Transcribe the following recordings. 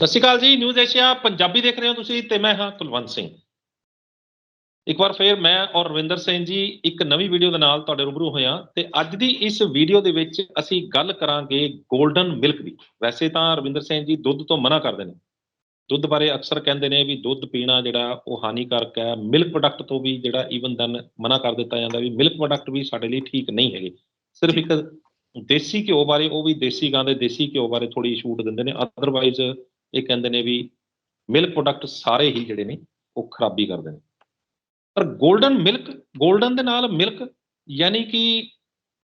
ਸਤਿ ਸ਼੍ਰੀ ਅਕਾਲ ਜੀ news Asia Punjabi ਦੇਖ ਰਹੇ ਹੋ ਤੁਸੀਂ ਤੇ ਮੈਂ ਹਾਂ ਕੁਲਵੰਤ ਸਿੰਘ। ਇੱਕ ਵਾਰ ਫੇਰ ਮੈਂ ਔਰ ਰਵਿੰਦਰ ਸਿੰਘ ਜੀ ਇੱਕ ਨਵੀਂ ਵੀਡੀਓ ਦੇ ਨਾਲ ਤੁਹਾਡੇ ਰੂਬਰੂ ਹੋਇਆ ਤੇ ਅੱਜ ਦੀ ਇਸ ਵੀਡੀਓ ਦੇ ਵਿੱਚ ਅਸੀਂ ਗੱਲ ਕਰਾਂਗੇ 골ਡਨ ਮਿਲਕ ਦੀ। ਵੈਸੇ ਤਾਂ ਰਵਿੰਦਰ ਸਿੰਘ ਜੀ ਦੁੱਧ ਤੋਂ ਮਨਾ ਕਰਦੇ ਨੇ। ਦੁੱਧ ਬਾਰੇ ਅਕਸਰ ਕਹਿੰਦੇ ਨੇ ਵੀ ਦੁੱਧ ਪੀਣਾ ਜਿਹੜਾ ਉਹ ਹਾਨੀਕਾਰਕ ਹੈ। ਮਿਲਕ ਪ੍ਰੋਡਕਟ ਤੋਂ ਵੀ ਜਿਹੜਾ ਈਵਨ ਦਨ ਮਨਾ ਕਰ ਦਿੱਤਾ ਜਾਂਦਾ ਵੀ ਮਿਲਕ ਪ੍ਰੋਡਕਟ ਵੀ ਸਾਡੇ ਲਈ ਠੀਕ ਨਹੀਂ ਹੈਗੇ। ਸਿਰਫ ਇੱਕ ਦੇਸੀ ਘਿਓ ਬਾਰੇ ਉਹ ਵੀ ਦੇਸੀ ਗਾਂ ਦੇ ਦੇਸੀ ਘਿਓ ਬਾਰੇ ਥੋੜੀ ਛੂਟ ਦਿੰਦੇ ਨੇ। ਅਦਰਵਾਈਜ਼ ਇਹ ਕਹਿੰਦੇ ਨੇ ਵੀ ਮਿਲਕ ਪ੍ਰੋਡਕਟ ਸਾਰੇ ਹੀ ਜਿਹੜੇ ਨੇ ਉਹ ਖਰਾਬੀ ਕਰਦੇ ਨੇ। ਪਰ 골ਡਨ ਮਿਲਕ 골ਡਨ ਦੇ ਨਾਲ ਮਿਲਕ ਯਾਨੀ ਕਿ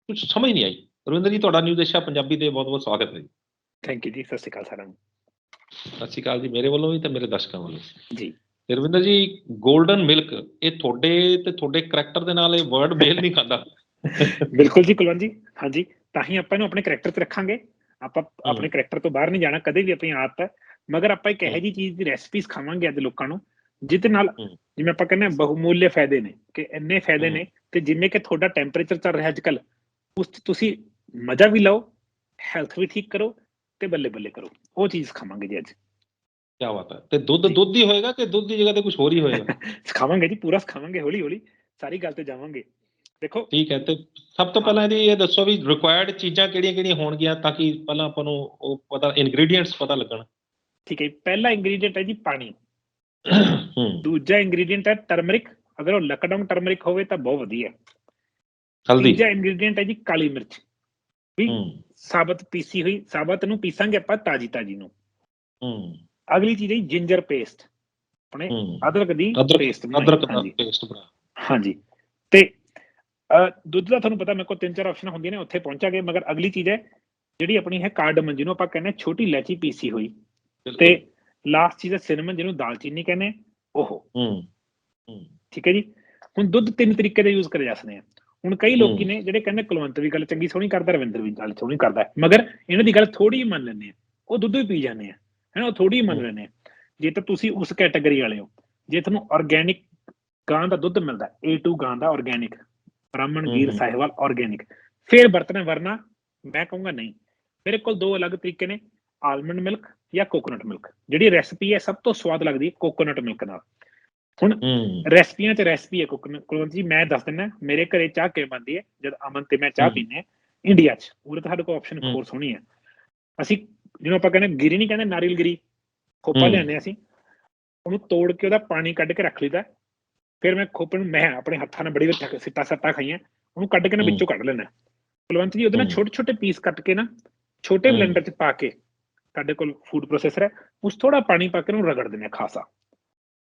ਕੁਝ ਸਮਝ ਨਹੀਂ ਆਈ। ਰਵਿੰਦਰ ਜੀ ਤੁਹਾਡਾ ਨਿਊ ਦੇਸ਼ਾ ਪੰਜਾਬੀ ਦੇ ਬਹੁਤ ਬਹੁਤ ਸਵਾਗਤ ਹੈ ਜੀ। ਥੈਂਕ ਯੂ ਜੀ ਸਤਿ ਸ਼੍ਰੀ ਅਕਾਲ ਸਾਰਿਆਂ ਨੂੰ। ਸਤਿ ਸ਼੍ਰੀ ਅਕਾਲ ਜੀ ਮੇਰੇ ਵੱਲੋਂ ਵੀ ਤੇ ਮੇਰੇ ਦਰਸ਼ਕਾਂ ਵੱਲੋਂ। ਜੀ। ਰਵਿੰਦਰ ਜੀ 골ਡਨ ਮਿਲਕ ਇਹ ਤੁਹਾਡੇ ਤੇ ਤੁਹਾਡੇ ਕੈਰੈਕਟਰ ਦੇ ਨਾਲ ਇਹ ਵਰਡ ਮੇਲ ਨਹੀਂ ਖਾਂਦਾ। ਬਿਲਕੁਲ ਜੀ ਕੁਲਵੰਤ ਜੀ ਹਾਂਜੀ ਤਾਂ ਹੀ ਆਪਾਂ ਇਹਨੂੰ ਆਪਣੇ ਕੈਰੈਕਟਰ ਤੇ ਰੱਖਾਂਗੇ। ਆਪਾਂ ਆਪਣੇ ਕੈਰੈਕਟਰ ਤੋਂ ਬਾਹਰ ਨਹੀਂ ਜਾਣਾ ਕਦੇ ਵੀ ਆਪਣੀ ਆਦਤ ਹੈ। ਮਗਰ ਆਪਾਂ ਇੱਕ ਇਹੋ ਜਿਹੀ ਚੀਜ਼ ਦੀ ਰੈਸਪੀਸ ਖਾਵਾਂਗੇ ਅੱਜ ਲੋਕਾਂ ਨੂੰ ਜਿਹਦੇ ਨਾਲ। ਜਿਵੇਂ ਆਪਾਂ ਕਹਿੰਦੇ ਹਾਂ ਬਹੁਮੂल्य ਫਾਇਦੇ ਨੇ ਕਿ ਇੰਨੇ ਫਾਇਦੇ। ਨੇ ਤੇ ਜਿਵੇਂ ਕਿ ਤੁਹਾਡਾ ਟੈਂਪਰੇਚਰ ਚੱਲ ਰਿਹਾ ਅੱਜਕੱਲ ਉਸ 'ਚ ਤੁਸੀਂ ਮਜ਼ਾ ਵੀ ਲਓ ਹੈਲਥ ਵੀ ਠੀਕ ਕਰੋ ਤੇ ਬੱਲੇ ਬੱਲੇ ਕਰੋ। ਉਹ ਚੀਜ਼ ਖਾਵਾਂਗੇ ਜੀ ਅੱਜ। ਕੀ ਬਾਤ ਹੈ। ਤੇ ਦੁੱਧ ਦੁੱਧ ਹੀ ਹੋਏਗਾ ਕਿ ਦੁੱਧ ਦੀ ਜਗ੍ਹਾ ਤੇ ਕੁਝ ਹੋਰ ਹੀ ਹੋਏਗਾ? ਸਿਖਾਵਾਂਗੇ ਜੀ ਪੂਰਾ ਸਿਖਾਵਾਂਗੇ ਹੌਲੀ ਹੌਲੀ ਸਾਰੀ ਗੱਲ ਤੇ ਜਾਵਾਂਗੇ। ਦੇਖੋ। ਠੀਕ ਹੈ ਤੇ ਸਭ ਤੋਂ ਪਹਿਲਾਂ ਇਹਦੀ ਇਹ ਦੱਸੋ ਵੀ ਰਿਕੁਆਇਰਡ ਚੀਜ਼ਾਂ ਕਿਹੜੀਆਂ-ਕਿਹੜੀਆਂ ਹੋਣਗੀਆਂ ਤਾਂ ਕਿ ਪਹਿਲਾਂ ਆਪਾਂ ਨੂੰ ਉਹ ਪਤਾ ਇਨਗਰੀਡੀਐਂਟਸ ਪਤਾ ਲੱਗਣ। ਠੀਕ ਹੈ। ਪਹਿਲਾ ਇੰਗਰੀਡੀਅੰਟ ਹੈ ਜੀ ਪਾਣੀ। ਹੂੰ। ਦੂਜਾ ਇੰਗਰੀਡੀਅੰਟ ਹੈ ਟਰਮਰਿਕ ਅਗਰ ਉਹ ਲਕਡਾਊਨ ਟਰਮਰਿਕ ਹੋਵੇ ਤਾਂ ਬਹੁਤ ਵਧੀਆ। ਹਲਦੀ। ਤੀਜਾ ਇੰਗਰੀਡੀਅੰਟ ਹੈ ਜੀ ਕਾਲੀ ਮਿਰਚ। ਵੀ ਸਾਬਤ ਪੀਸੀ ਹੋਈ ਸਾਬਤ ਨੂੰ ਪੀਸਾਂਗੇ ਆਪਾਂ ਤਾਜੀ ਤਾਜੀ ਨੂੰ। ਹੂੰ। ਅਗਲੀ ਚੀਜ਼ ਹੈ ਜਿੰਜਰ ਪੇਸਟ ਆਪਣੇ ਅਦਰਕ ਦੀ ਪੇਸਟ ਅਦਰਕ ਦਾ ਹਾਂਜੀ। ਪੇਸਟ ਬਣਾ। ਹਾਂਜੀ। ਤੇ ਦੁੱਧ ਦਾ ਤੁਹਾਨੂੰ ਪਤਾ ਮੇਰੇ ਕੋਲ ਤਿੰਨ ਚਾਰ ਆਪਸ਼ਨ ਹੁੰਦੀਆਂ ਨੇ ਉੱਥੇ ਪਹੁੰਚਾਂਗੇ ਮਗਰ ਅਗਲੀ ਚੀਜ਼ ਹੈ ਜਿਹੜੀ ਆਪਣੀ ਹੈ ਕਾਰਡਮਨ ਜਿਹਨੂੰ ਆਪਾਂ ਕਹਿੰਦੇ ਛੋਟੀ ਇਲਾਇਚੀ ਪੀਸੀ ਹੋਈ। ਤੇ ਲਾਸਟ ਚੀਜ਼ ਹੈ ਸਿਨਮਨ ਜਿਹਨੂੰ ਦਾਲਚੀਨੀ ਕਹਿੰਦੇ ਉਹ। ਹੂੰ ਠੀਕ ਹੈ ਜੀ? ਹੁਣ ਦੁੱਧ ਤਿੰਨ ਤਰੀਕੇ ਦੇ ਯੂਜ਼ ਕਰੇ ਜਾ ਸਕਦੇ ਆ ਹੁਣ ਕਈ ਲੋਕੀ। ਨੇ ਜਿਹੜੇ ਕਹਿੰਦੇ ਕੁਲਵੰਤ ਵੀ ਗੱਲ ਚੰਗੀ ਸੋਹਣੀ ਕਰਦਾ ਰਵਿੰਦਰ ਵੀ ਗੱਲ ਸੋਹਣੀ ਕਰਦਾ। ਮਗਰ ਇਹਨਾਂ ਦੀ ਗੱਲ ਥੋੜੀ ਹੀ ਮੰਨ ਲੈਂਦੇ ਆ ਉਹ ਦੁੱਧ ਵੀ ਪੀ ਜਾਂਦੇ ਆ। ਹੈਨਾ ਉਹ ਥੋੜੀ ਹੀ ਮੰਨ। ਲੈਂਦੇ ਆ। ਜੇ ਤਾਂ ਤੁਸੀਂ ਉਸ ਕੈਟਾਗਰੀ ਵਾਲੇ ਹੋ ਜੇ ਤੁਹਾਨੂੰ ਆਰਗੇਨਿਕ ਗਾਂ ਦਾ ਦੁੱਧ ਮਿਲਦਾ A2 ਗਾਂ ਦਾ ਆਰਗੇਨਿਕ ਬ੍ਰਾਹਮਣ ਗੀਰ ਹਮ। ਸਾਹਿਵਾਲ ਆਰਗੇਨਿਕ ਫਿਰ ਵਰਤਣਾ ਵਰਨਾ ਮੈਂ ਕਹੂੰਗਾ ਨਹੀਂ। ਮੇਰੇ ਕੋਲ ਦੋ ਅਲੱਗ ਤਰੀਕੇ ਨੇ ਆਲਮੰਡ ਮਿਲਕ ਜਾਂ ਕੋਕੋਨਟ ਮਿਲਕ ਜਿਹੜੀ ਰੈਸਪੀ ਹੈ ਸਭ ਤੋਂ ਸਵਾਦ ਲੱਗਦੀ ਹੈ ਕੋਕੋਨਟ ਮਿਲਕ ਨਾਲ। ਹੂੰ। ਰੈਸਪੀਆਂ 'ਚ ਰੈਸਪੀ ਹੈ ਕੁਕ ਕੁਲਵੰਤ ਜੀ ਮੈਂ ਦੱਸ ਦਿੰਦਾ ਮੇਰੇ ਘਰੇ ਚਾਹ ਕਿਵੇਂ ਬਣਦੀ ਹੈ? ਜਦ ਅਮਨ ਤੇ ਮੈਂ ਚਾਹ। ਪੀਨੇ ਇੰਡੀਆ 'ਚ। ਉਰੇ ਤਾਂ ਸਾਡੇ ਕੋਲ ਆਪਸ਼ਨ ਹਮ। ਹੋਰ ਸੋਹਣੀ ਹੈ। ਅਸੀਂ ਜਿਹਨੂੰ ਆਪਾਂ ਕਹਿੰਦੇ ਗਿਰੀ ਨਹੀਂ ਕਹਿੰਦੇ ਨਾਰੀਅਲ ਗਿਰੀ। ਖੋਪਾ ਹਾਂ ਅਸੀਂ। ਉਹਨੂੰ ਤੋੜ ਕੇ ਉਹਦਾ ਪਾਣੀ ਕੱਢ ਕੇ ਰੱਖ ਲਈਦਾ। ਫਿਰ ਮੈਂ ਖੋਪੇ ਨੂੰ ਮੈਂ ਆਪਣੇ ਹੱਥਾਂ ਨਾਲ ਬੜੀ ਵਿੱਚ ਸਿੱਟਾ ਸੱਟਾ ਖਾਈਆਂ ਉਹਨੂੰ ਕੱਢ ਕੇ ਨਾ। ਵਿੱਚੋਂ ਕੱਢ ਲੈਣਾ ਕੁਲਵੰਤ ਜੀ ਉਹਦੇ ਨਾਲ। ਛੋਟੇ ਛੋਟੇ ਪੀਸ ਕੱਟ ਕੇ ਨਾ ਛੋਟੇ। ਬਲੈਂਡਰ 'ਚ ਪਾ ਕੇ ਸਾਡੇ ਕੋਲ ਫੂਡ ਪ੍ਰੋਸੈਸਰ ਹੈ ਉਸ ਥੋੜਾ ਪਾਣੀ ਪਾ ਕੇ ਉਹਨੂੰ ਰਗੜ ਦਿੰਦੇ ਹਾਂ ਖਾਸਾ